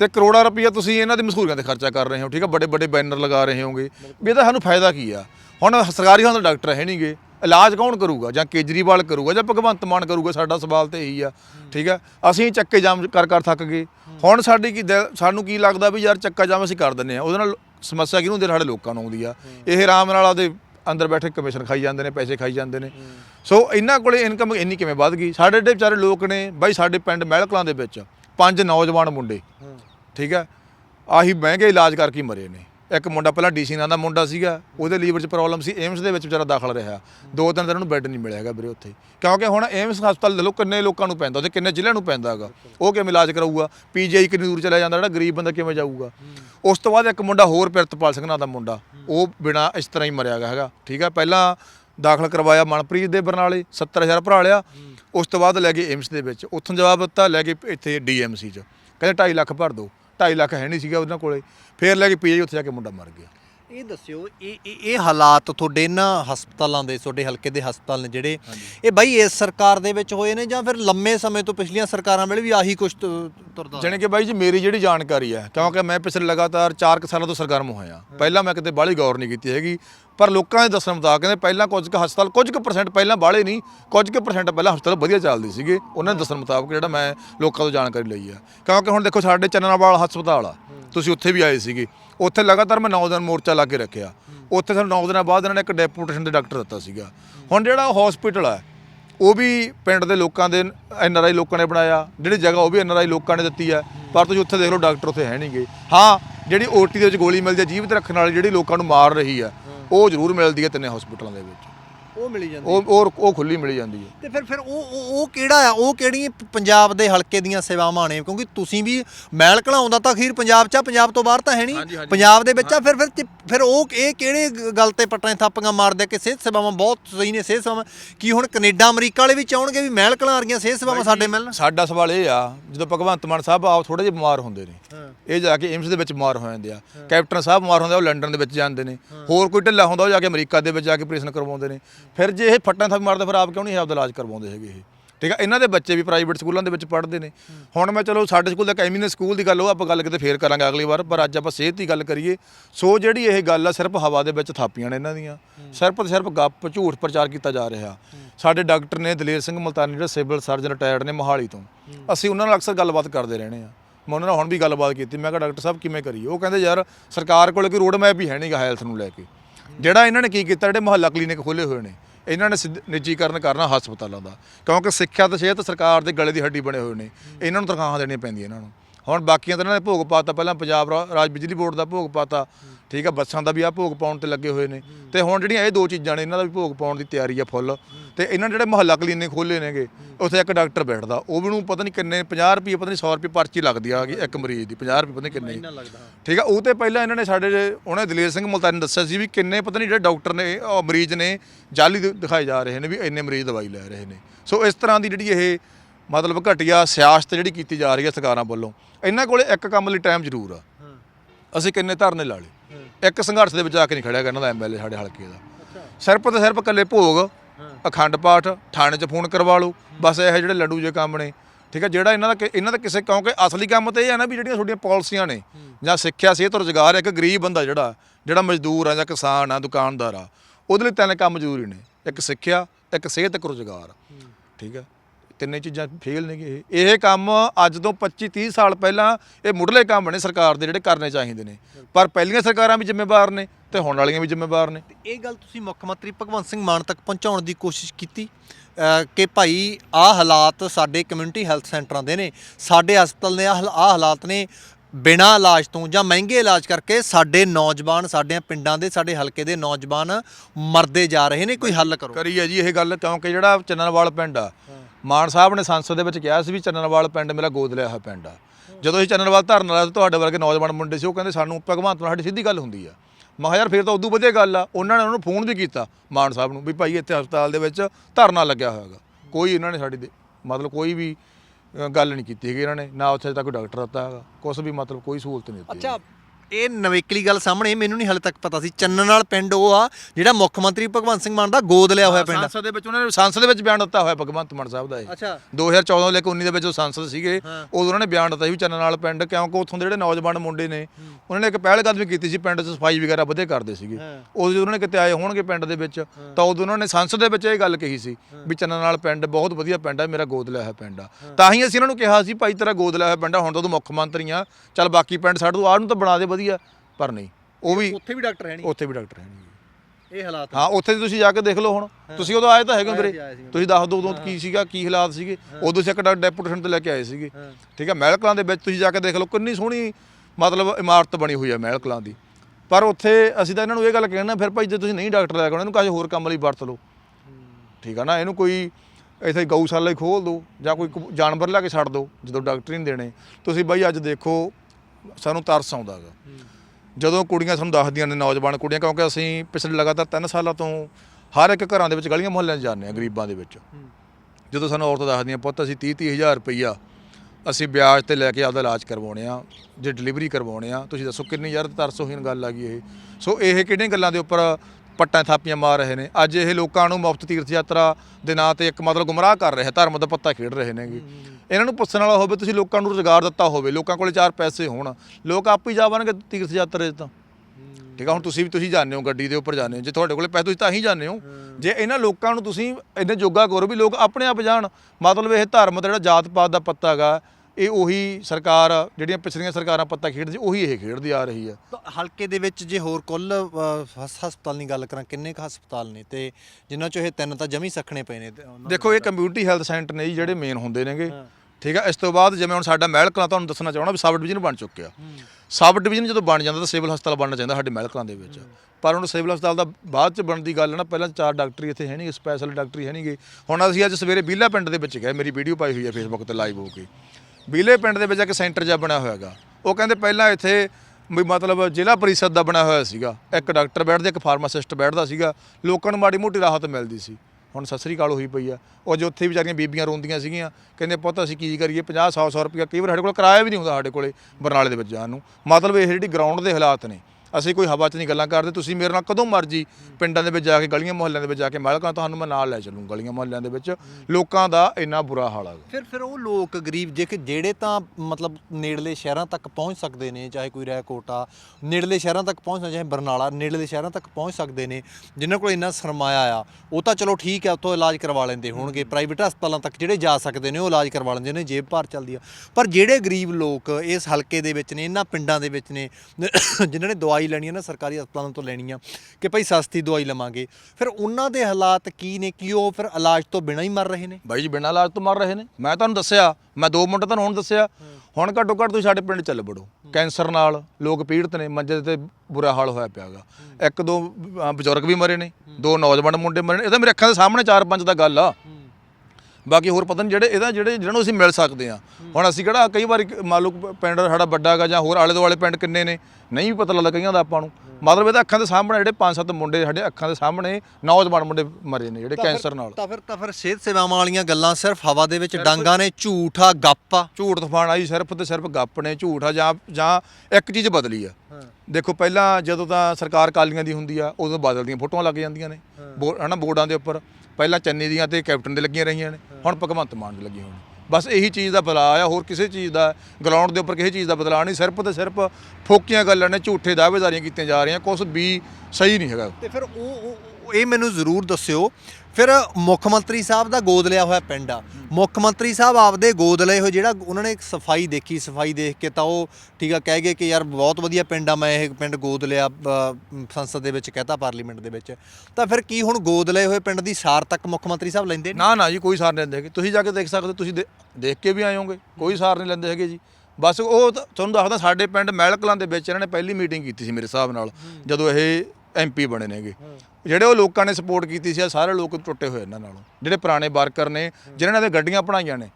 [SPEAKER 1] ਤੇ ਕਰੋੜਾਂ ਰੁਪਈਆ ਤੁਸੀਂ ਇਹਨਾਂ ਦੀ ਮਸ਼ਹੂਰੀਆਂ ਤੇ ਖਰਚਾ ਕਰ ਰਹੇ ਹੋ ਠੀਕ ਹੈ ਵੱਡੇ ਵੱਡੇ ਬੈਨਰ ਲਗਾ ਰਹੇ ਹੋਗੇ। ਵੀ ਇਹਦਾ ਸਾਨੂੰ ਫਾਇਦਾ ਕੀ ਆ? ਹੁਣ ਸਰਕਾਰੀ ਹਸਪਤਾਲ ਡਾਕਟਰ ਹੈ ਨਹੀਂਗੇ। ਇਲਾਜ ਕੌਣ ਕਰੂਗਾ? ਜਾਂ ਕੇਜਰੀਵਾਲ ਕਰੂਗਾ, ਜਾਂ ਭਗਵੰਤ ਮਾਨ ਕਰੂਗਾ? ਸਾਡਾ ਸਵਾਲ ਤੇ ਇਹੀ ਆ, ਠੀਕ ਆ? ਅਸੀਂ ਚੱਕੇ ਜਾਮ ਕਰ ਕਰ ਥੱਕ ਗਏ। ਹੁਣ ਸਾਡੀ ਕੀ ਦਿਲ- ਸਾਨੂੰ ਕੀ ਲੱਗਦਾ ਵੀ ਯਾਰ ਚੱਕਾ ਜਾਮ ਅਸੀਂ ਕਰ ਦਿੰਨੇ ਆ ਉਹਦੇ ਨਾਲ ਸਮੱਸਿਆ ਕਿਹਨੂੰ ਹੁੰਦੀ ਆ? ਸਾਡੇ ਲੋਕਾਂ ਨੂੰ ਆਉਂਦੀ ਆ। ਇਹ ਆਰਾਮ ਨਾਲ ਆਪਦੇ ਅੰਦਰ ਬੈਠੇ ਕਮਿਸ਼ਨ ਖਾਈ ਜਾਂਦੇ ਨੇ, ਪੈਸੇ ਖਾਈ ਜਾਂਦੇ ਨੇ। ਸੋ ਇਹਨਾਂ ਕੋਲੇ ਇਨਕਮ ਇੰਨੀ ਕਿਵੇਂ ਵੱਧ ਗਈ? ਸਾਡੇ ਏਡੇ ਵਿਚਾਰੇ ਲੋਕ ਨੇ, ਬਾਈ ਸਾਡੇ ਪਿੰਡ ਮਹਿਲਕਲਾਂ ਦੇ ਵਿੱਚ ਪੰਜ ਨੌਜਵਾਨ ਮੁੰਡੇ, ਠੀਕ ਹੈ ਆਹੀ ਮਹਿੰਗੇ ਇਲਾਜ ਕਰਕੇ ਹੀ ਮਰੇ ਨੇ। ਇੱਕ ਮੁੰਡਾ ਪਹਿਲਾਂ ਡੀਸੀ ਨਾਂ ਦਾ ਮੁੰਡਾ ਸੀਗਾ, ਉਹਦੇ ਲੀਵਰ 'ਚ ਪ੍ਰੋਬਲਮ ਸੀ, ਏਮਸ ਦੇ ਵਿੱਚ ਵਿਚਾਰਾ ਦਾਖਲ ਰਿਹਾ। ਦੋ ਤਿੰਨ ਦਿਨ ਉਹਨੂੰ ਬੈੱਡ ਨਹੀਂ ਮਿਲਿਆ ਹੈਗਾ ਵੀਰੇ ਉੱਥੇ। ਕਿਉਂਕਿ ਹੁਣ ਏਮਸ ਹਸਪਤਾਲ ਦੇ ਲੋਕ ਕਿੰਨੇ ਲੋਕਾਂ ਨੂੰ ਪੈਂਦਾ, ਉੱਥੇ ਕਿੰਨੇ ਜ਼ਿਲ੍ਹਿਆਂ ਨੂੰ ਪੈਂਦਾ ਹੈਗਾ। ਉਹ ਕਿਵੇਂ ਇਲਾਜ ਕਰਾਊਗਾ? ਪੀਜੀਆਈ ਕਿੰਨੀ ਦੂਰ ਚਲਾ ਜਾਂਦਾ, ਜਿਹੜਾ ਗਰੀਬ ਬੰਦਾ ਕਿਵੇਂ ਜਾਊਗਾ? ਉਸ ਤੋਂ ਬਾਅਦ ਇੱਕ ਮੁੰਡਾ ਹੋਰ ਪਿਰਤਪਾਲ ਸਿੰਘ ਨਾਂ ਦਾ ਮੁੰਡਾ, ਉਹ ਬਿਨਾ ਇਸ ਤਰ੍ਹਾਂ ਹੀ ਮਰਿਆ ਗਾ ਹੈਗਾ। ਠੀਕ ਹੈ ਪਹਿਲਾਂ ਦਾਖਲ ਕਰਵਾਇਆ ਮਨਪ੍ਰੀਤ ਦੇ ਬਰਨਾਲੇ 70000 ਭਰਾ ਲਿਆ। ਉਸ ਤੋਂ ਬਾਅਦ ਲੈ ਗਏ ਏਮਸ ਦੇ ਵਿੱਚ। ਉੱਥੋਂ ਜਵਾਬ ਦਿੱਤਾ, ਲੈ ਗਏ ਇੱਥੇ ਡੀਐਮਸੀ 'ਚ। ਕਹਿੰਦੇ 2.5 ਲੱਖ ਭਰ ਦਿਓ। 2.5 ਲੱਖ ਹੈ ਨਹੀਂ ਸੀਗਾ ਉਹਨਾਂ ਕੋਲੇ। ਫੇਰ ਲੈ ਕੇ ਪੀਜੀ ਉੱਥੇ ਜਾ ਕੇ ਮੁੰਡਾ ਮਰ ਗਿਆ।
[SPEAKER 2] ਇਹ ਦੱਸਿਓ ਇਹ ਇਹ ਇਹ ਹਾਲਾਤ ਤੁਹਾਡੇ ਇਹਨਾਂ ਹਸਪਤਾਲਾਂ ਦੇ ਤੁਹਾਡੇ ਹਲਕੇ ਦੇ ਹਸਪਤਾਲ ਨੇ ਜਿਹੜੇ ਇਹ ਬਾਈ ਇਸ ਸਰਕਾਰ ਦੇ ਵਿੱਚ ਹੋਏ ਨੇ ਜਾਂ ਫਿਰ ਲੰਮੇ ਸਮੇਂ ਤੋਂ ਪਿਛਲੀਆਂ ਸਰਕਾਰਾਂ ਵੇਲੇ ਵੀ ਆਹੀ ਕੁਝ ਤੁਰਦਾ
[SPEAKER 1] ਜਾਣੀ ਕਿ ਬਾਈ ਜੀ ਮੇਰੀ ਜਿਹੜੀ ਜਾਣਕਾਰੀ ਹੈ ਕਿਉਂਕਿ ਮੈਂ ਪਿਛਲੇ ਲਗਾਤਾਰ 4 ਸਾਲਾਂ ਤੋਂ ਸਰਗਰਮ ਹੋਇਆ। ਪਹਿਲਾਂ ਮੈਂ ਕਿਤੇ ਬਾਹਲੀ ਗੌਰ ਨਹੀਂ ਕੀਤੀ ਹੈਗੀ। ਪਰ ਲੋਕਾਂ ਦੇ ਦੱਸਣ ਮੁਤਾਬਕ ਕਹਿੰਦੇ ਪਹਿਲਾਂ ਕੁਝ ਕੁ ਹਸਪਤਾਲ, ਕੁਝ ਕੁ ਪਰਸੈਂਟ ਪਹਿਲਾਂ ਬਾਹਲੇ ਨਹੀਂ, ਕੁਝ ਕੁ ਪਰਸੈਂਟ ਪਹਿਲਾਂ ਹਸਪਤਾਲ ਵਧੀਆ ਚੱਲਦੇ ਸੀਗੇ। ਉਹਨਾਂ ਦੇ ਦੱਸਣ ਮੁਤਾਬਕ ਜਿਹੜਾ ਮੈਂ ਲੋਕਾਂ ਤੋਂ ਜਾਣਕਾਰੀ ਲਈ ਆ। ਕਿਉਂਕਿ ਹੁਣ ਦੇਖੋ ਸਾਡੇ ਚੰਨਣਾਵਾਲ ਹਸਪਤਾਲ ਆ, ਤੁਸੀਂ ਉੱਥੇ ਵੀ ਆਏ ਸੀਗੇ। ਉੱਥੇ ਲਗਾਤਾਰ ਮੈਂ 9 ਦਿਨ ਮੋਰਚਾ ਲਾ ਕੇ ਰੱਖਿਆ। ਉੱਥੇ ਸਾਨੂੰ 9 ਦਿਨਾਂ ਬਾਅਦ ਇਹਨਾਂ ਨੇ ਇੱਕ ਡੈਪੂਟੇਸ਼ਨ ਦੇ ਡਾਕਟਰ ਦਿੱਤਾ ਸੀਗਾ। ਹੁਣ ਜਿਹੜਾ ਹਸਪੀਟਲ ਆ, ਉਹ ਵੀ ਪਿੰਡ ਦੇ ਲੋਕਾਂ ਦੇ ਐਨ ਆਰ ਆਈ ਲੋਕਾਂ ਨੇ ਬਣਾਇਆ। ਜਿਹੜੀ ਜਗ੍ਹਾ ਉਹ ਵੀ ਐਨ ਆਰ ਆਈ ਲੋਕਾਂ ਨੇ ਦਿੱਤੀ ਹੈ ਪਰ ਤੁਸੀਂ ਉੱਥੇ ਦੇਖ ਲਓ ਡਾਕਟਰ ਉੱਥੇ ਹੈ ਨਹੀਂਗੇ ਹਾਂ, ਜਿਹੜੀ ਓਟੀ ਦੇ ਵਿੱਚ ਗੋਲੀ ਮਿਲਦੀ ਹੈ ਜੀਵਤ ਰੱਖਣ ਵਾਲੀ ਜਿਹੜੀ ਲੋਕਾਂ ਨੂੰ ਮਾਰ ਰਹੀ ਆ ਉਹ ਜ਼ਰੂਰ ਮਿਲਦੀ ਹੈ ਤਿੰਨੇ ਹਸਪੀਟਲਾਂ ਦੇ ਵਿੱਚ।
[SPEAKER 2] ਉਹ ਮਿਲੀ ਜਾਂਦੀ
[SPEAKER 1] ਉਹ ਉਹ ਉਹ ਖੁੱਲੀ ਮਿਲ ਜਾਂਦੀ ਹੈ।
[SPEAKER 2] ਤੇ ਫਿਰ ਫਿਰ ਉਹ ਉਹ ਉਹ ਕਿਹੜਾ ਆ? ਉਹ ਕਿਹੜੀਆਂ ਪ- ਪੰਜਾਬ ਦੇ ਹਲਕੇ ਦੀਆਂ ਸੇਵਾਵਾਂ ਨੇ? ਕਿਉਂਕਿ ਤੁਸੀਂ ਵੀ ਮਹਿਲ ਘਲਾਉਂਦਾ ਤਾਂ ਅਖੀਰ ਪੰਜਾਬ 'ਚ ਆ ਪੰਜਾਬ ਤੋਂ ਬਾਹਰ ਤਾਂ ਹੈ ਨਹੀਂ। ਪੰਜਾਬ ਦੇ ਵਿੱਚ ਆ ਫਿਰ ਫਿਰ ਫਿਰ ਉਹ ਇਹ ਕਿਹੜੇ ਗੱਲ ਤੇ ਪੱਟਾਂ ਥਾਪੀਆਂ ਮਾਰਦੇ ਕਿ ਸਿਹਤ ਸੇਵਾਵਾਂ ਬਹੁਤ ਸਹੀ ਨੇ? ਸਿਹਤ ਸੇਵਾਵਾਂ ਕੀ ਹੁਣ ਕੈਨੇਡਾ ਅਮਰੀਕਾ ਵਾਲੇ ਵੀ ਚਾਹਣਗੇ ਵੀ ਮਹਿਲ ਘਲਾਂ ਰਹੀਆਂ ਸਿਹਤ ਸੇਵਾਵਾਂ ਸਾਡੇ ਮਿਲਣ?
[SPEAKER 1] ਸਾਡਾ ਸਵਾਲ ਇਹ ਆ ਜਦੋਂ ਭਗਵੰਤ ਮਾਨ ਸਾਹਿਬ ਆਪ ਥੋੜੇ ਜਿਹਾ ਬਿਮਾਰ ਹੁੰਦੇ ਨੇ। ਇਹ ਜਾ ਕੇ ਏਮਸ ਦੇ ਵਿੱਚ ਬਿਮਾਰ ਹੋ ਜਾਂਦੇ ਆ। ਕੈਪਟਨ ਸਾਹਿਬ ਬਿਮਾਰ ਹੁੰਦੇ ਆ ਉਹ ਲੰਡਨ ਦੇ ਵਿੱਚ ਜਾਂਦੇ ਨੇ। ਹੋਰ ਕੋਈ ਢਿੱਲਾ ਹੁੰਦਾ ਉਹ ਜਾ ਕੇ ਅਮਰੀਕਾ ਦੇ ਵਿੱਚ ਜਾ ਕੇ ਆਪਰੇਸ਼ਨ ਕਰਵਾਉਂਦੇ ਨੇ। ਫਿਰ ਜੇ ਇਹ ਫੱਟਾਂ ਥਾਪ ਮਾਰਦੇ ਫਿਰ ਆਪ ਕਿਉਂ ਨਹੀਂ ਆਪਦਾ ਇਲਾਜ ਕਰਵਾਉਂਦੇ ਹੈਗੇ ਇਹ? ਠੀਕ ਆ ਇਹਨਾਂ ਦੇ ਬੱਚੇ ਵੀ ਪ੍ਰਾਈਵੇਟ ਸਕੂਲਾਂ ਦੇ ਵਿੱਚ ਪੜ੍ਹਦੇ ਨੇ। ਹੁਣ ਮੈਂ ਚਲੋ ਸਾਡੇ ਸਕੂਲ ਦਾ ਕੈਮੀਨੇ ਸਕੂਲ ਦੀ ਗੱਲ ਉਹ ਆਪਾਂ ਗੱਲ ਕਿਤੇ ਫੇਰ ਕਰਾਂਗੇ ਅਗਲੀ ਵਾਰ ਪਰ ਅੱਜ ਆਪਾਂ ਸਿਹਤ ਦੀ ਗੱਲ ਕਰੀਏ ਸੋ ਜਿਹੜੀ ਇਹ ਗੱਲ ਆ ਸਿਰਫ ਹਵਾ ਦੇ ਵਿੱਚ ਥਾਪੀਆਂ ਨੇ ਇਹਨਾਂ ਦੀਆਂ। ਸਿਰਫ ਤੇ ਸਿਰਫ ਗੱਪ ਝੂਠ ਪ੍ਰਚਾਰ ਕੀਤਾ ਜਾ ਰਿਹਾ। ਸਾਡੇ ਡਾਕਟਰ ਨੇ ਦਲੇਰ ਸਿੰਘ ਮਲਤਾਨੀ ਜਿਹੜੇ ਸਿਵਲ ਸਰਜਨ ਰਿਟਾਇਰਡ ਨੇ ਮੋਹਾਲੀ ਤੋਂ ਅਸੀਂ ਉਹਨਾਂ ਨਾਲ ਅਕਸਰ ਗੱਲਬਾਤ ਕਰਦੇ ਰਹਿੰਦੇ ਆ ਮੈਂ ਉਹਨਾਂ ਨਾਲ ਹੁਣ ਵੀ ਗੱਲਬਾਤ ਕੀਤੀ ਮੈਂ ਕਿਹਾ ਡਾਕਟਰ ਸਾਹਿਬ ਕਿਵੇਂ ਕਰੀਏ? ਉਹ ਕਹਿੰਦੇ ਯਾਰ ਸਰਕਾਰ ਕੋਲ ਕੋਈ ਰੋਡ ਮੈਪ ਹੀ ਹੈ ਨਹੀਂਗਾ ਹੈਲਥ ਨੂੰ ਲੈ ਕੇ। ਜਿਹੜਾ ਇਹਨਾਂ ਨੇ ਕੀ ਕੀਤਾ, ਜਿਹੜੇ ਮੁਹੱਲਾ ਕਲੀਨਿਕ ਖੋਲੇ ਹੋਏ ਨੇ, ਇਹਨਾਂ ਨੇ ਸਿੱਧ- ਨਿੱਜੀਕਰਨ ਕਰਨਾ ਹਸਪਤਾਲਾਂ ਦਾ, ਕਿਉਂਕਿ ਸਿੱਖਿਆ ਤੇ ਸਿਹਤ ਸਰਕਾਰ ਦੇ ਗਲੇ ਦੀ ਹੱਡੀ ਬਣੇ ਹੋਏ ਨੇ, ਇਹਨਾਂ ਨੂੰ ਤਨਖਾਹਾਂ ਦੇਣੀਆਂ ਪੈਂਦੀਆਂ ਇਹਨਾਂ ਨੂੰ। ਹੁਣ ਬਾਕੀਆਂ ਤਾਂ ਇਹਨਾਂ ਨੇ ਭੋਗ ਪਾਤਾ, ਪਹਿਲਾਂ ਪੰਜਾਬ ਰਾ- ਰਾਜ ਬਿਜਲੀ ਬੋਰਡ ਦਾ ਭੋਗ ਪਾਤਾ ਠੀਕ ਆ ਬੱਸਾਂ ਦਾ ਵੀ ਆ ਭੋਗ ਪਾਉਣ ਤੇ ਲੱਗੇ ਹੋਏ ਨੇ। ਤੇ ਹੁਣ ਜਿਹੜੀਆਂ ਇਹ ਦੋ ਚੀਜ਼ਾਂ ਨੇ ਇਹਨਾਂ ਦਾ ਵੀ ਭੋਗ ਪਾਉਣ ਦੀ ਤਿਆਰੀ ਆ ਫੁੱਲ। ਤੇ ਇਹਨਾਂ ਜਿਹੜੇ ਮੁਹੱਲਾ ਕਲੀਨਿਕ ਖੋਲੇ ਨੇਗੇ ਉੱਥੇ ਇੱਕ ਡਾਕਟਰ ਬੈਠਦਾ। ਉਹ ਵੀ ਨੂੰ ਪਤਾ ਨਹੀਂ ਕਿੰਨੇ 50 ਰੁਪਏ ਪਤਾ ਨਹੀਂ 100 ਰੁਪਏ ਪਰਚੀ ਲੱਗਦੀ ਆ ਇੱਕ ਮਰੀਜ਼ ਦੀ 50 ਰੁਪਏ ਪਤਾ ਨਹੀਂ ਕਿੰਨੇ।
[SPEAKER 2] ਲੱਗਦਾ।
[SPEAKER 1] ਠੀਕ ਆ ਉਹ ਤੇ ਪਹਿਲਾਂ ਇਹਨਾਂ ਨੇ ਸਾਡੇ ਉਹਨੇ ਦਲੇਰ ਸਿੰਘ ਮੁਲਤਾਨੀ ਨੇ ਦੱਸਿਆ ਸੀ ਵੀ ਕਿੰਨੇ ਪਤਾ ਨਹੀਂ ਜਿਹੜੇ ਡਾਕਟਰ ਨੇ ਉਹ ਮਰੀਜ਼ ਨੇ ਜਾਲੀ ਦਿਖਾਏ ਜਾ ਰਹੇ ਨੇ ਵੀ ਇੰਨੇ ਮਰੀਜ਼ ਦਵਾਈ ਲੈ ਰਹੇ ਨੇ। ਸੋ ਇਸ ਤਰ੍ਹਾਂ ਦੀ ਜਿਹੜੀ ਇਹ ਮਤਲਬ ਘਟੀਆ ਸਿਆਸਤ ਜਿਹੜੀ ਕੀਤੀ ਜਾ ਰਹੀ ਹੈ ਸਰਕਾਰਾਂ ਵੱਲੋਂ ਇਹਨਾਂ ਕੋਲੇ ਇੱਕ ਕੰਮ ਲਈ ਟਾਈਮ ਜ਼ਰੂਰ ਆ। ਅਸੀਂ ਕਿੰਨੇ ਧਰਨੇ ਲਾ ਲਏ? ਇੱਕ ਸੰਘਰਸ਼ ਦੇ ਵਿੱਚ ਆ ਕੇ ਨਹੀਂ ਖੜਿਆ ਗਾ ਇਹਨਾਂ ਦਾ ਐਮਐਲਏ ਸਾਡੇ ਹਲਕੇ ਦਾ। ਸਿਰਫ ਤੇ ਸਿਰਫ ਇਕੱਲੇ ਭੋਗ, ਅਖੰਡ ਪਾਠ, ਥਾਣੇ 'ਚ ਫੋਨ ਕਰਵਾ ਲਓ। ਬਸ ਇਹ ਜਿਹੜੇ ਲੱਡੂ ਜੇ ਕੰਮ ਨੇ, ਠੀਕ ਹੈ, ਜਿਹੜਾ ਇਹਨਾਂ ਦਾ ਕਿ- ਇਹਨਾਂ ਦਾ ਕਿਸੇ ਕਿਉਂਕਿ ਅਸਲੀ ਕੰਮ ਤੇ ਇਹ ਹੈ ਨਾ ਵੀ ਜਿਹੜੀਆਂ ਤੁਹਾਡੀਆਂ ਪਾਲਿਸੀਆਂ ਨੇ, ਜਾਂ ਸਿੱਖਿਆ, ਸਿਹਤ ਰੁਜ਼ਗਾਰ ਇੱਕ ਗਰੀਬ ਬੰਦਾ ਜਿਹੜਾ ਜਿਹੜਾ ਮਜ਼ਦੂਰ ਆ ਜਾਂ ਕਿਸਾਨ ਆ, ਦੁਕਾਨਦਾਰ ਆ, ਉਹਦੇ ਲਈ ਤਿੰਨ ਕੰਮ ਜ਼ਰੂਰੀ ਨੇ। ਇੱਕ ਸਿੱਖਿਆ, ਇੱਕ ਸਿਹਤ, ਇੱਕ ਰੁਜ਼ਗਾਰ। ਠੀਕ ਹੈ। ਤਿੰਨੇ ਚੀਜ਼ਾਂ ਫੇਲ ਨੇਗੇ ਇਹ। ਇਹ ਕੰਮ ਅੱਜ ਤੋਂ 25 30 ਸਾਲ ਪਹਿਲਾਂ ਇਹ ਮੁੱਢਲੇ ਕੰਮ ਨੇ ਸਰਕਾਰ ਦੇ ਜਿਹੜੇ ਕਰਨੇ ਚਾਹੀਦੇ ਨੇ। ਪਰ ਪਹਿਲੀਆਂ ਸਰਕਾਰਾਂ ਵੀ ਜ਼ਿੰਮੇਵਾਰ ਨੇ ਤੇ ਹੁਣ ਵਾਲੀਆਂ ਵੀ ਜ਼ਿੰਮੇਵਾਰ ਨੇ।
[SPEAKER 2] ਇਹ ਗੱਲ ਤੁਸੀਂ ਮੁੱਖ ਮੰਤਰੀ ਭਗਵੰਤ ਸਿੰਘ ਮਾਨ ਤੱਕ ਪਹੁੰਚਾਉਣ ਦੀ ਕੋਸ਼ਿਸ਼ ਕੀਤੀ ਕਿ ਭਾਈ ਆਹ ਹਾਲਾਤ ਸਾਡੇ ਕਮਿਊਨਿਟੀ ਹੈਲਥ ਸੈਂਟਰਾਂ ਦੇ ਨੇ। ਸਾਡੇ ਹਸਪਤਾਲ ਦੇ ਆਹ ਹਾਲਾਤ ਨੇ ਬਿਨਾਂ ਇਲਾਜ ਤੋਂ ਜਾਂ ਮਹਿੰਗੇ ਇਲਾਜ ਕਰਕੇ ਸਾਡੇ ਨੌਜਵਾਨ ਸਾਡੇ ਪਿੰਡਾਂ ਦੇ ਸਾਡੇ ਹਲਕੇ ਦੇ ਨੌਜਵਾਨ ਮਰਦੇ ਜਾ ਰਹੇ ਨੇ। ਕੋਈ ਹੱਲ ਕਰੋ।
[SPEAKER 1] ਕਰੀ ਹੈ ਜੀ ਇਹ ਗੱਲ ਕਿਉਂਕਿ ਜਿਹੜਾ ਚੰਨਨਵਾਲ ਪਿੰਡ ਆ ਮਾਨ ਸਾਹਿਬ ਨੇ ਸੰਸਦ ਦੇ ਵਿੱਚ ਕਿਹਾ ਸੀ ਵੀ ਚੰਨਨਵਾਲ ਪਿੰਡ ਮੇਰਾ ਗੋਦ ਲਿਆ ਹੋਇਆ ਪਿੰਡ ਆ। ਜਦੋਂ ਅਸੀਂ ਚੰਨਨਵਾਲ ਧਰਨ ਲਾਇਆ ਤਾਂ ਤੁਹਾਡੇ ਵਰਗੇ ਨੌਜਵਾਨ ਮੁੰਡੇ ਸੀ ਉਹ ਕਹਿੰਦੇ ਸਾਨੂੰ ਭਗਵੰਤ ਨਾਲ ਸਾਡੀ ਸਿੱਧੀ ਗੱਲ ਹੁੰਦੀ ਆ। ਮੈਂ ਕਿਹਾ ਯਾਰ ਫਿਰ ਤਾਂ ਉਦੋਂ ਵਧੀਆ ਗੱਲ ਆ। ਉਹਨਾਂ ਨੇ ਉਹਨੂੰ ਫੋਨ ਵੀ ਕੀਤਾ ਮਾਨ ਸਾਹਿਬ ਨੂੰ ਵੀ ਭਾਈ ਇੱਥੇ ਹਸਪਤਾਲ ਦੇ ਵਿੱਚ ਧਰਨਾ ਲੱਗਿਆ ਹੋਇਆਗਾ ਕੋਈ ਇਹਨਾਂ ਨੇ ਸਾਡੀ ਦੇ- ਮਤਲਬ ਕੋਈ ਵੀ ਗੱਲ ਨਹੀਂ ਕੀਤੀ ਹੈਗੀ ਇਹਨਾਂ ਨੇ। ਨਾ ਉੱਥੇ ਤੱਕ ਕੋਈ ਡਾਕਟਰ ਦਿੱਤਾ ਹੈਗਾ। ਕੁਛ ਵੀ ਮਤਲਬ ਕੋਈ ਸਹੂਲਤ ਨਹੀਂ ਦਿੱਤੀ
[SPEAKER 2] ਅੱਛਾ ਇਹ ਨਵੇਕਲੀ ਗੱਲ ਸਾਹਮਣੇ ਮੈਨੂੰ ਨਹੀਂ ਹਾਲੇ ਤੱਕ ਪਤਾ ਸੀ। ਚੰਨਨ ਨਾਲ ਪਿੰਡ ਉਹ ਆ ਜਿਹੜਾ ਮੁੱਖ ਮੰਤਰੀ ਭਗਵੰਤ ਸਿੰਘ ਮਾਨ ਦਾ ਗੋਦ ਲਿਆ ਹੋਇਆ ਪਿੰਡ।
[SPEAKER 1] ਸੰਸਦ ਦੇ ਵਿੱਚ ਉਹਨਾਂ ਨੇ ਸੰਸਦ ਦੇ ਵਿੱਚ ਬਿਆਨ ਦਿੱਤਾ ਹੋਇਆ ਭਗਵੰਤ ਮਾਨ ਸਾਹਿਬ ਦਾ ਇਹ।
[SPEAKER 2] ਅੱਛਾ।
[SPEAKER 1] 2014 ਤੋਂ ਲੈ ਕੇ 19 ਦੇ ਵਿੱਚ ਉਹ ਸੰਸਦ ਸੀਗੇ। ਉਦੋਂ ਉਹਨਾਂ ਨੇ ਬਿਆਨ ਦਿੱਤਾ ਸੀ ਵੀ ਚੰਨ ਨਾਲ ਪਿੰਡ ਕਿਉਂਕਿ ਉੱਥੋਂ ਦੇ ਜਿਹੜੇ ਨੌਜਵਾਨ ਮੁੰਡੇ ਨੇ ਉਹਨਾਂ ਨੇ ਇੱਕ ਪਹਿਲ ਕਦਮੀ ਕੀਤੀ ਸੀ ਪਿੰਡ 'ਚ ਸਫ਼ਾਈ ਵਗੈਰਾ ਵਧੇ ਕਰਦੇ ਸੀਗੇ। ਉਦੋਂ ਜਦੋਂ ਉਹਨਾਂ ਨੇ ਕਿਤੇ ਆਏ ਹੋਣਗੇ ਪਿੰਡ ਦੇ ਵਿੱਚ ਤਾਂ ਉਦੋਂ ਉਹਨਾਂ ਨੇ ਸੰਸਦ ਦੇ ਵਿੱਚ ਇਹ ਗੱਲ ਕਹੀ ਸੀ ਵੀ ਚੰਨ ਨਾਲ ਪਿੰਡ ਬਹੁਤ ਵਧੀਆ ਪਿੰਡ ਹੈ ਮੇਰਾ ਗੋਦ ਲਿਆ ਹੋਇਆ ਪਿੰਡ ਆ। ਤਾਂ ਹੀ ਅਸੀਂ ਉਹਨਾਂ ਨੂੰ ਕਿਹਾ ਸੀ ਭਾਈ ਤੇਰਾ ਗੋਦ ਲਿਆ ਹੋਇਆ ਪਿੰਡ ਆ ਹੁਣ ਤਾਂ ਤੂੰ ਮੁੱਖ ਮੰਤਰੀ ਆ ਚੱਲ ਬਾਕੀ ਪਿੰਡ ਛੱਡ ਤੂੰ ਆਹ ਨੂੰ ਤਾਂ ਬਣਾ ਦੇ ਵਧੀਆ ਪਰ ਨਹੀਂ। ਉਹ ਵੀ
[SPEAKER 2] ਉੱਥੇ ਵੀ ਡਾਕਟਰ ਹੈ ਨਹੀਂ।
[SPEAKER 1] ਉੱਥੇ ਵੀ ਡਾਕਟਰ ਹੈ ਨਹੀਂ।
[SPEAKER 2] ਇਹ ਹਾਲਾਤ
[SPEAKER 1] ਹਾਂ ਉੱਥੇ ਤੁਸੀਂ ਜਾ ਕੇ ਦੇਖ ਲਓ ਹੁਣ। ਤੁਸੀਂ ਉਦੋਂ ਆਏ ਤਾਂ ਹੈਗੇ ਹੋ ਵੀਰੇ। ਤੁਸੀਂ ਦੱਸ ਦਿਓ ਉਦੋਂ ਕੀ ਸੀਗਾ ਕੀ ਹਾਲਾਤ ਸੀਗੇ। ਉਦੋਂ ਅਸੀਂ ਇੱਕ ਡੈਪੂਟੇਸ਼ਨ ਤੇ ਲੈ ਕੇ ਆਏ ਸੀਗੇ।
[SPEAKER 2] ਹਾਂ।
[SPEAKER 1] ਠੀਕ ਹੈ ਮਹਿਲ ਕਲਾਂ ਦੇ ਵਿੱਚ ਤੁਸੀਂ ਜਾ ਕੇ ਦੇਖ ਲਓ ਕਿੰਨੀ ਸੋਹਣੀ ਮਤਲਬ ਇਮਾਰਤ ਬਣੀ ਹੋਈ ਹੈ ਮਹਿਲ ਕਲਾਂ ਦੀ। ਪਰ ਉੱਥੇ ਅਸੀਂ ਤਾਂ ਇਹਨਾਂ ਨੂੰ ਇਹ ਗੱਲ ਕਹਿਣਾ ਫਿਰ ਭਾਈ ਜੇ ਤੁਸੀਂ ਨਹੀਂ ਡਾਕਟਰ ਲੈ ਕੇ ਆਉਣਾ ਇਹਨੂੰ ਕਾਹੇ ਹੋਰ ਕੰਮ ਲਈ ਵਰਤ ਲਓ? ਠੀਕ ਆ ਨਾ ਇਹਨੂੰ ਕੋਈ ਇੱਥੇ ਗਊਸ਼ਾਲਾ ਹੀ ਖੋਲ ਦਿਓ ਜਾਂ ਕੋਈ ਜਾਨਵਰ ਲੈ ਕੇ ਛੱਡ ਦਿਓ ਜਦੋਂ ਡਾਕਟਰ ਹੀ ਨਹੀਂ ਦੇਣੇ। ਤੁਸੀਂ ਬਾਈ ਅੱਜ ਦੇਖੋ ਸਾਨੂੰ ਤਰਸ ਆਉਂਦਾ ਗਾ। ਜਦੋਂ ਕੁੜੀਆਂ ਸਾਨੂੰ ਦੱਸਦੀਆਂ ਨੇ ਨੌਜਵਾਨ ਕੁੜੀਆਂ ਕਿਉਂਕਿ ਅਸੀਂ ਪਿਛਲੇ ਲਗਾਤਾਰ 3 ਸਾਲਾਂ ਤੋਂ ਹਰ ਇੱਕ ਘਰਾਂ ਦੇ ਵਿੱਚ ਗਲੀਆਂ ਮੁਹੱਲਿਆਂ 'ਚ ਜਾਂਦੇ ਹਾਂ ਗਰੀਬਾਂ ਦੇ ਵਿੱਚ। ਜਦੋਂ ਸਾਨੂੰ ਔਰਤਾਂ ਦੱਸਦੀਆਂ ਪੁੱਤ ਅਸੀਂ 30 30 ਹਜ਼ਾਰ ਰੁਪਈਆ ਅਸੀਂ ਵਿਆਜ ਤੇ ਲੈ ਕੇ ਆਪਦਾ ਇਲਾਜ ਕਰਵਾਉਣੇ ਆ ਜੇ ਡਿਲੀਵਰੀ ਕਰਵਾਉਣੇ ਆ ਤੁਸੀਂ ਦੱਸੋ ਕਿੰਨੀ ਯਾਰ ਤਰਸੋਹੀਨ ਗੱਲ ਆ ਗਈ ਇਹ? ਸੋ ਇਹ ਕਿਹੜੀਆਂ ਗੱਲਾਂ ਦੇ ਉੱਪਰ ਪੱਟਾਂ ਥਾਪੀਆਂ ਮਾਰ ਰਹੇ ਨੇ। ਅੱਜ ਇਹ ਲੋਕਾਂ ਨੂੰ ਮੁਫਤ ਤੀਰਥ ਯਾਤਰਾ ਦੇ ਨਾਂ ਤੇ ਇੱਕ ਮਤਲਬ ਗੁੰਮਰਾਹ ਕਰ ਰਹੇ ਧਰਮ ਦਾ ਪੱਤਾ ਖੇਡ ਰਹੇ ਨੇਗੇ ਇਹਨਾਂ ਨੂੰ ਪੁੱਛਣ ਵਾਲਾ ਹੋਵੇ, ਤੁਸੀਂ ਲੋਕਾਂ ਨੂੰ ਰੁਜ਼ਗਾਰ ਦਿੱਤਾ ਹੋਵੇ, ਲੋਕਾਂ ਕੋਲੇ ਚਾਰ ਪੈਸੇ ਹੋਣ, ਲੋਕ ਆਪ ਹੀ ਜਾਵਣਗੇ ਤੀਰਥ ਯਾਤਰਾ 'ਚ ਤਾਂ। ਠੀਕ ਆ, ਹੁਣ ਤੁਸੀਂ ਵੀ ਤੁਸੀਂ ਜਾਂਦੇ ਹੋ, ਗੱਡੀ ਦੇ ਉੱਪਰ ਜਾਂਦੇ ਹੋ, ਜੇ ਤੁਹਾਡੇ ਕੋਲੇ ਪੈਸੇ ਤੁਸੀਂ ਤਾਂ ਹੀ ਜਾਂਦੇ ਹੋ। ਜੇ ਇਹਨਾਂ ਲੋਕਾਂ ਨੂੰ ਤੁਸੀਂ ਇੰਨੇ ਜੋਗਾ ਕਰੋ ਵੀ ਲੋਕ ਆਪਣੇ ਆਪ ਜਾਣ, ਮਤਲਬ ਇਹ ਧਰਮ ਦਾ ਜਿਹੜਾ ਜਾਤ ਪਾਤ ਦਾ ਪੱਤਾ ਹੈਗਾ ਇਹ ਉਹੀ ਸਰਕਾਰ ਜਿਹੜੀਆਂ ਪਿਛਲੀਆਂ ਸਰਕਾਰਾਂ ਪੱਤਾ ਖੇਡਦੀ ਸੀ ਉਹੀ ਇਹ ਖੇਡਦੀ ਆ ਰਹੀ ਹੈ।
[SPEAKER 2] ਤਾਂ ਹਲਕੇ ਦੇ ਵਿੱਚ ਜੇ ਹੋਰ ਕੁੱਲ ਹਸਪਤਾਲ ਦੀ ਗੱਲ ਕਰਾਂ ਕਿੰਨੇ ਕੁ ਹਸਪਤਾਲ ਨੇ? ਤੇ ਜਿਨ੍ਹਾਂ ਚੋਂ ਇਹ ਤਿੰਨ ਤਾਂ ਜਮੀ ਸਖਣੇ ਪਏ ਨੇ
[SPEAKER 1] ਦੇਖੋ ਇਹ ਕਮਿਊਨਿਟੀ ਹੈਲਥ ਸੈਂਟਰ ਨੇ ਜਿਹੜੇ ਮੇਨ ਹੁੰਦੇ ਨੇਗੇ। ਠੀਕ ਆ ਇਸ ਤੋਂ ਬਾਅਦ ਜਿਵੇਂ ਹੁਣ ਸਾਡਾ ਮਹਿਲ ਕਲਾਂ ਤੁਹਾਨੂੰ ਦੱਸਣਾ ਚਾਹਣਾ ਵੀ ਸਬ ਡਿਵੀਜ਼ਨ ਬਣ ਚੁੱਕਿਆ। ਸਬ ਡਿਵੀਜ਼ਨ ਜਦੋਂ ਬਣ ਜਾਂਦਾ ਤਾਂ ਸਿਵਲ ਹਸਪਤਾਲ ਬਣਨਾ ਚਾਹੀਦਾ ਸਾਡੇ ਮਹਿਲ ਕਲਾਂ ਦੇ ਵਿੱਚ। ਪਰ ਹੁਣ ਸਿਵਲ ਹਸਪਤਾਲ ਦਾ ਬਾਅਦ ਚ ਬਣਨ ਦੀ ਗੱਲ ਨਾ ਪਹਿਲਾਂ ਚਾਰ ਡਾਕਟਰੀ ਇੱਥੇ ਹੈ ਨਹੀਂ ਸਪੈਸ਼ਲ ਡਾਕਟਰੀ ਹੈ ਨਹੀਂਗੇ ਹੁਣ ਅਸੀਂ ਅੱਜ ਸਵੇਰੇ ਬੀਲਾ ਪਿੰਡ ਦੇ ਵਿੱਚ ਗਏ ਮੇਰੀ ਵੀਡੀਓ ਪਾਈ ਹੋਈ ਹੈ ਫੇਸਬੁੱਕ ਤੇ ਲਾਈਵ ਹੋ ਕੇ। ਬੀਲੇ ਪਿੰਡ ਦੇ ਵਿੱਚ ਇੱਕ ਸੈਂਟਰ ਜਿਹਾ ਬਣਿਆ ਹੋਇਆਗਾ ਉਹ ਕਹਿੰਦੇ ਪਹਿਲਾਂ ਇੱਥੇ ਵੀ ਮਤਲਬ ਜ਼ਿਲ੍ਹਾ ਪਰਿਸ਼ਦ ਦਾ ਬਣਿਆ ਹੋਇਆ ਸੀਗਾ। ਇੱਕ ਡਾਕਟਰ ਬੈਠਦੇ, ਇੱਕ ਫਾਰਮਾਸਿਸਟ ਬੈਠਦਾ ਸੀਗਾ। ਲੋਕਾਂ ਨੂੰ ਮਾੜੀ ਮੋਟੀ ਰਾਹਤ ਮਿਲਦੀ ਸੀ। ਹੁਣ ਸਤਿ ਸ੍ਰੀ ਅਕਾਲ ਹੋਈ ਪਈ ਆ। ਉਹ ਜੋ ਉੱਥੇ ਵਿਚਾਰੀਆਂ ਬੀਬੀਆਂ ਰੋਂਦੀਆਂ ਸੀਗੀਆਂ, ਕਹਿੰਦੇ ਪੁੱਤ ਅਸੀਂ ਕੀ ਕਰੀਏ? 50 100 100 ਰੁਪਇਆ ਕਈ ਵਾਰ ਸਾਡੇ ਕੋਲ ਕਿਰਾਇਆ ਵੀ ਨਹੀਂ ਹੁੰਦਾ ਸਾਡੇ ਕੋਲੇ ਬਰਨਾਲੇ ਦੇ ਵਿੱਚ ਜਾਣ ਨੂੰ। ਮਤਲਬ ਇਹ ਜਿਹੜੀ ਗਰਾਊਂਡ ਦੇ ਹਾਲਾਤ ਨੇ ਅਸੀਂ ਕੋਈ ਹਵਾ 'ਚ ਨਹੀਂ ਗੱਲਾਂ ਕਰਦੇ ਤੁਸੀਂ ਮੇਰੇ ਨਾਲ ਕਦੋਂ ਮਰਜ਼ੀ ਪਿੰਡਾਂ ਦੇ ਵਿੱਚ ਜਾ ਕੇ ਗਲੀਆਂ ਮੁਹੱਲਿਆਂ ਦੇ ਵਿੱਚ ਜਾ ਕੇ ਮਾਲਕਾਂ ਤੁਹਾਨੂੰ ਮੈਂ ਨਾਲ ਲੈ ਚੱਲੂੰ ਗਲੀਆਂ ਮੁਹੱਲਿਆਂ ਦੇ ਵਿੱਚ। ਲੋਕਾਂ ਦਾ ਇੰਨਾ ਬੁਰਾ ਹਾਲ ਹੈ
[SPEAKER 2] ਫਿਰ ਫਿਰ ਉਹ ਲੋਕ ਗਰੀਬ ਜੇ ਕਿ ਜਿਹੜੇ ਤਾਂ ਮਤਲਬ ਨੇੜਲੇ ਸ਼ਹਿਰਾਂ ਤੱਕ ਪਹੁੰਚ ਸਕਦੇ ਨੇ ਚਾਹੇ ਕੋਈ ਰੈਕੋਟਾ ਨੇੜਲੇ ਸ਼ਹਿਰਾਂ ਤੱਕ ਪਹੁੰਚਣਾ ਚਾਹੇ ਬਰਨਾਲਾ ਨੇੜਲੇ ਸ਼ਹਿਰਾਂ ਤੱਕ ਪਹੁੰਚ ਸਕਦੇ ਨੇ ਜਿਨ੍ਹਾਂ ਕੋਲ ਇੰਨਾ ਸਰਮਾਇਆ ਆ ਉਹ ਤਾਂ ਚਲੋ ਠੀਕ ਹੈ ਉੱਥੋਂ ਇਲਾਜ ਕਰਵਾ ਲੈਂਦੇ ਹੋਣਗੇ ਪ੍ਰਾਈਵੇਟ ਹਸਪਤਾਲਾਂ ਤੱਕ ਜਿਹੜੇ ਜਾ ਸਕਦੇ ਨੇ ਉਹ ਇਲਾਜ ਕਰਵਾ ਲੈਂਦੇ ਨੇ ਜੇਬ ਭਾਰ ਚੱਲਦੀ ਆ। ਪਰ ਜਿਹੜੇ ਗਰੀਬ ਲੋਕ ਇਸ ਹਲਕੇ ਦੇ ਵਿੱਚ ਨੇ ਇਹਨਾਂ ਪਿੰਡਾਂ ਦੇ ਵਿੱਚ ਨੇ ਜਿਨ੍ਹਾਂ ਨੇ ਦਵਾਈ ਲੈਣੀ ਹੈ ਨਾ, ਸਰਕਾਰੀ ਹਸਪਤਾਲਾਂ ਤੋਂ ਲੈਣੀ ਆ ਕਿ ਭਾਈ ਸਸਤੀ ਦਵਾਈ ਲਵਾਂਗੇ। ਫਿਰ ਉਹਨਾਂ ਦੇ ਹਾਲਾਤ ਕੀ ਨੇ, ਕੀ ਉਹ ਫਿਰ ਇਲਾਜ ਤੋਂ ਬਿਨਾਂ ਹੀ ਮਰ ਰਹੇ ਨੇ?
[SPEAKER 1] ਬਾਈ ਜੀ, ਬਿਨਾਂ ਇਲਾਜ ਤੋਂ ਮਰ ਰਹੇ ਨੇ। ਮੈਂ ਤੁਹਾਨੂੰ ਦੱਸਿਆ, ਮੈਂ ਦੋ ਮੁੰਡੇ ਤੁਹਾਨੂੰ ਹੁਣ ਦੱਸਿਆ। ਹੁਣ ਘੱਟੋ ਘੱਟ ਤੁਸੀਂ ਸਾਡੇ ਪਿੰਡ ਚੱਲ ਵੜੋ। ਕੈਂਸਰ ਨਾਲ ਲੋਕ ਪੀੜਤ ਨੇ, ਮੰਜੇ ਤੇ ਬੁਰਾ ਹਾਲ ਹੋਇਆ ਪਿਆਗਾ ਇੱਕ ਦੋ ਬਜ਼ੁਰਗ ਵੀ ਮਰੇ ਨੇ, ਦੋ ਨੌਜਵਾਨ ਮੁੰਡੇ ਮਰੇ ਨੇ। ਇਹ ਤਾਂ ਮੇਰੇ ਅੱਖਾਂ ਦੇ ਸਾਹਮਣੇ ਚਾਰ ਪੰਜ ਦਾ ਗੱਲ ਆ। ਬਾਕੀ ਹੋਰ ਪਤਾ ਨਹੀਂ ਜਿਹੜੇ ਇਹਦਾ ਜਿਹੜੇ ਜਿਹਨਾਂ ਨੂੰ ਅਸੀਂ ਮਿਲ ਸਕਦੇ ਆ ਹੁਣ ਅਸੀਂ ਕਿਹੜਾ ਕਈ ਵਾਰੀ ਮੰਨ ਲਓ ਪਿੰਡ ਸਾਡਾ ਵੱਡਾ ਹੈਗਾ ਜਾਂ ਹੋਰ ਆਲੇ ਦੁਆਲੇ ਪਿੰਡ ਕਿੰਨੇ ਨੇ ਨਹੀਂ ਵੀ ਪਤਾ ਲੱਗਦਾ ਕਈਆਂ ਦਾ ਆਪਾਂ ਨੂੰ। ਮਤਲਬ ਇਹਦਾ ਅੱਖਾਂ ਦੇ ਸਾਹਮਣੇ ਜਿਹੜੇ ਪੰਜ ਸੱਤ ਮੁੰਡੇ ਸਾਡੇ ਅੱਖਾਂ ਦੇ ਸਾਹਮਣੇ ਨੌਜਵਾਨ ਮੁੰਡੇ ਮਰੇ ਨੇ ਜਿਹੜੇ ਕੈਂਸਰ ਨਾਲ।
[SPEAKER 2] ਤਾਂ ਫਿਰ ਤਾਂ ਫਿਰ ਸਿਹਤ ਸੇਵਾਵਾਂ ਵਾਲੀਆਂ ਗੱਲਾਂ ਸਿਰਫ ਹਵਾ ਦੇ ਵਿੱਚ ਡਾਂਗਾ ਨੇ ਝੂਠ ਆ ਗੱਪ ਆ।
[SPEAKER 1] ਝੂਠ ਤੂਫਾਨ ਆਈ ਸਿਰਫ ਤੇ ਸਿਰਫ ਗੱਪ ਨੇ ਝੂਠ ਆ ਜਾਂ ਜਾਂ ਇੱਕ ਚੀਜ਼ ਬਦਲੀ ਆ। ਦੇਖੋ ਪਹਿਲਾਂ ਜਦੋਂ ਤਾਂ ਸਰਕਾਰ ਕਾਲੀਆਂ ਦੀ ਹੁੰਦੀ ਆ ਉਦੋਂ ਬਾਦਲ ਦੀਆਂ ਫੋਟੋਆਂ ਲੱਗ ਜਾਂਦੀਆਂ ਨੇ ਹਨਾ ਬੋਰਡਾਂ ਦੇ ਉੱਪਰ। ਪਹਿਲਾਂ ਚੰਨੀ ਦੀਆਂ ਤੇ ਕੈਪਟਨ ਦੇ ਲੱਗੀਆਂ ਰਹੀਆਂ ਨੇ, ਹੁਣ ਭਗਵੰਤ ਮਾਨ ਦੇ ਲੱਗੀਆਂ ਹੋਣ ਬਸ ਇਹੀ ਚੀਜ਼ ਦਾ ਬਦਲਾਅ ਆ, ਹੋਰ ਕਿਸੇ ਚੀਜ਼ ਦਾ ਗਰਾਊਂਡ ਦੇ ਉੱਪਰ ਕਿਸੇ ਚੀਜ਼ ਦਾ ਬਦਲਾਅ ਨਹੀਂ, ਸਿਰਫ ਤੇ ਸਿਰਫ ਫੋਕੀਆਂ ਗੱਲਾਂ ਨੇ, ਝੂਠੇ ਦਾਅਵੇਦਾਰੀਆਂ ਕੀਤੀਆਂ ਜਾ ਰਹੀਆਂ ਕੁਝ ਵੀ ਸਹੀ ਨਹੀਂ ਹੈਗਾ।
[SPEAKER 2] ਤੇ ਫਿਰ ਉਹ ਉਹ- ਉਹ- ਇਹ ਮੈਨੂੰ ਜ਼ਰੂਰ ਦੱਸਿਓ। ਫਿਰ ਮੁੱਖ ਮੰਤਰੀ ਸਾਹਿਬ ਦਾ ਗੋਦ ਲਿਆ ਹੋਇਆ ਪਿੰਡ ਆ। ਮੁੱਖ ਮੰਤਰੀ ਸਾਹਿਬ ਆਪਦੇ ਗੋਦ ਲਏ ਹੋਏ ਜਿਹੜਾ ਉਹਨਾਂ ਨੇ ਸਫ਼ਾਈ ਦੇਖੀ ਸਫ਼ਾਈ ਦੇਖ ਕੇ ਤਾਂ ਉਹ ਠੀਕ ਆ ਕਹਿ ਗਏ ਕਿ ਯਾਰ ਬਹੁਤ ਵਧੀਆ ਪਿੰਡ ਆ ਮੈਂ ਇਹ ਪਿੰਡ ਗੋਦ ਲਿਆ ਸੰਸਦ ਦੇ ਵਿੱਚ ਕਹਤਾ ਪਾਰਲੀਮੈਂਟ ਦੇ ਵਿੱਚ। ਤਾਂ ਫਿਰ ਕੀ ਹੁਣ ਗੋਦ ਲਏ ਹੋਏ ਪਿੰਡ ਦੀ ਸਾਰ ਤੱਕ ਮੁੱਖ ਮੰਤਰੀ ਸਾਹਿਬ ਲੈਂਦੇ ਨੇ?
[SPEAKER 1] ਨਾ ਨਾ ਜੀ ਕੋਈ ਸਾਰ ਨਹੀਂ ਲੈਂਦੇ ਹੈਗੇ। ਤੁਸੀਂ ਜਾ ਕੇ ਦੇਖ ਸਕਦੇ ਹੋ, ਤੁਸੀਂ ਦੇ- ਦੇਖ ਕੇ ਵੀ ਆਏ ਹੋਗੇ ਕੋਈ ਸਾਰ ਨਹੀਂ ਲੈਂਦੇ ਹੈਗੇ ਜੀ। ਬਸ ਉਹ ਤੁਹਾਨੂੰ ਦੱਸਦਾ ਸਾਡੇ ਪਿੰਡ ਮਹਿਲ ਕਲਾਂ ਦੇ ਵਿੱਚ ਇਹਨਾਂ ਨੇ ਪਹਿਲੀ ਮੀਟਿੰਗ ਕੀਤੀ ਸੀ ਮੇਰੇ ਹਿਸਾਬ ਨਾਲ ਜਦੋਂ ਇਹ ਐਮਪੀ ਬਣੇ ਨੇਗੇ। ਜਿਹੜੇ ਉਹ ਲੋਕਾਂ ਨੇ ਸਪੋਰਟ ਕੀਤੀ ਸੀ ਆ ਸਾਰੇ ਲੋਕ ਟੁੱਟੇ ਹੋਏ ਇਹਨਾਂ ਨਾਲੋਂ। ਜਿਹੜੇ ਪੁਰਾਣੇ ਵਰਕਰ ਨੇ ਜਿਨ੍ਹਾਂ ਨੇ ਗੱਡੀਆਂ ਬਣਾਈਆਂ ਨੇ,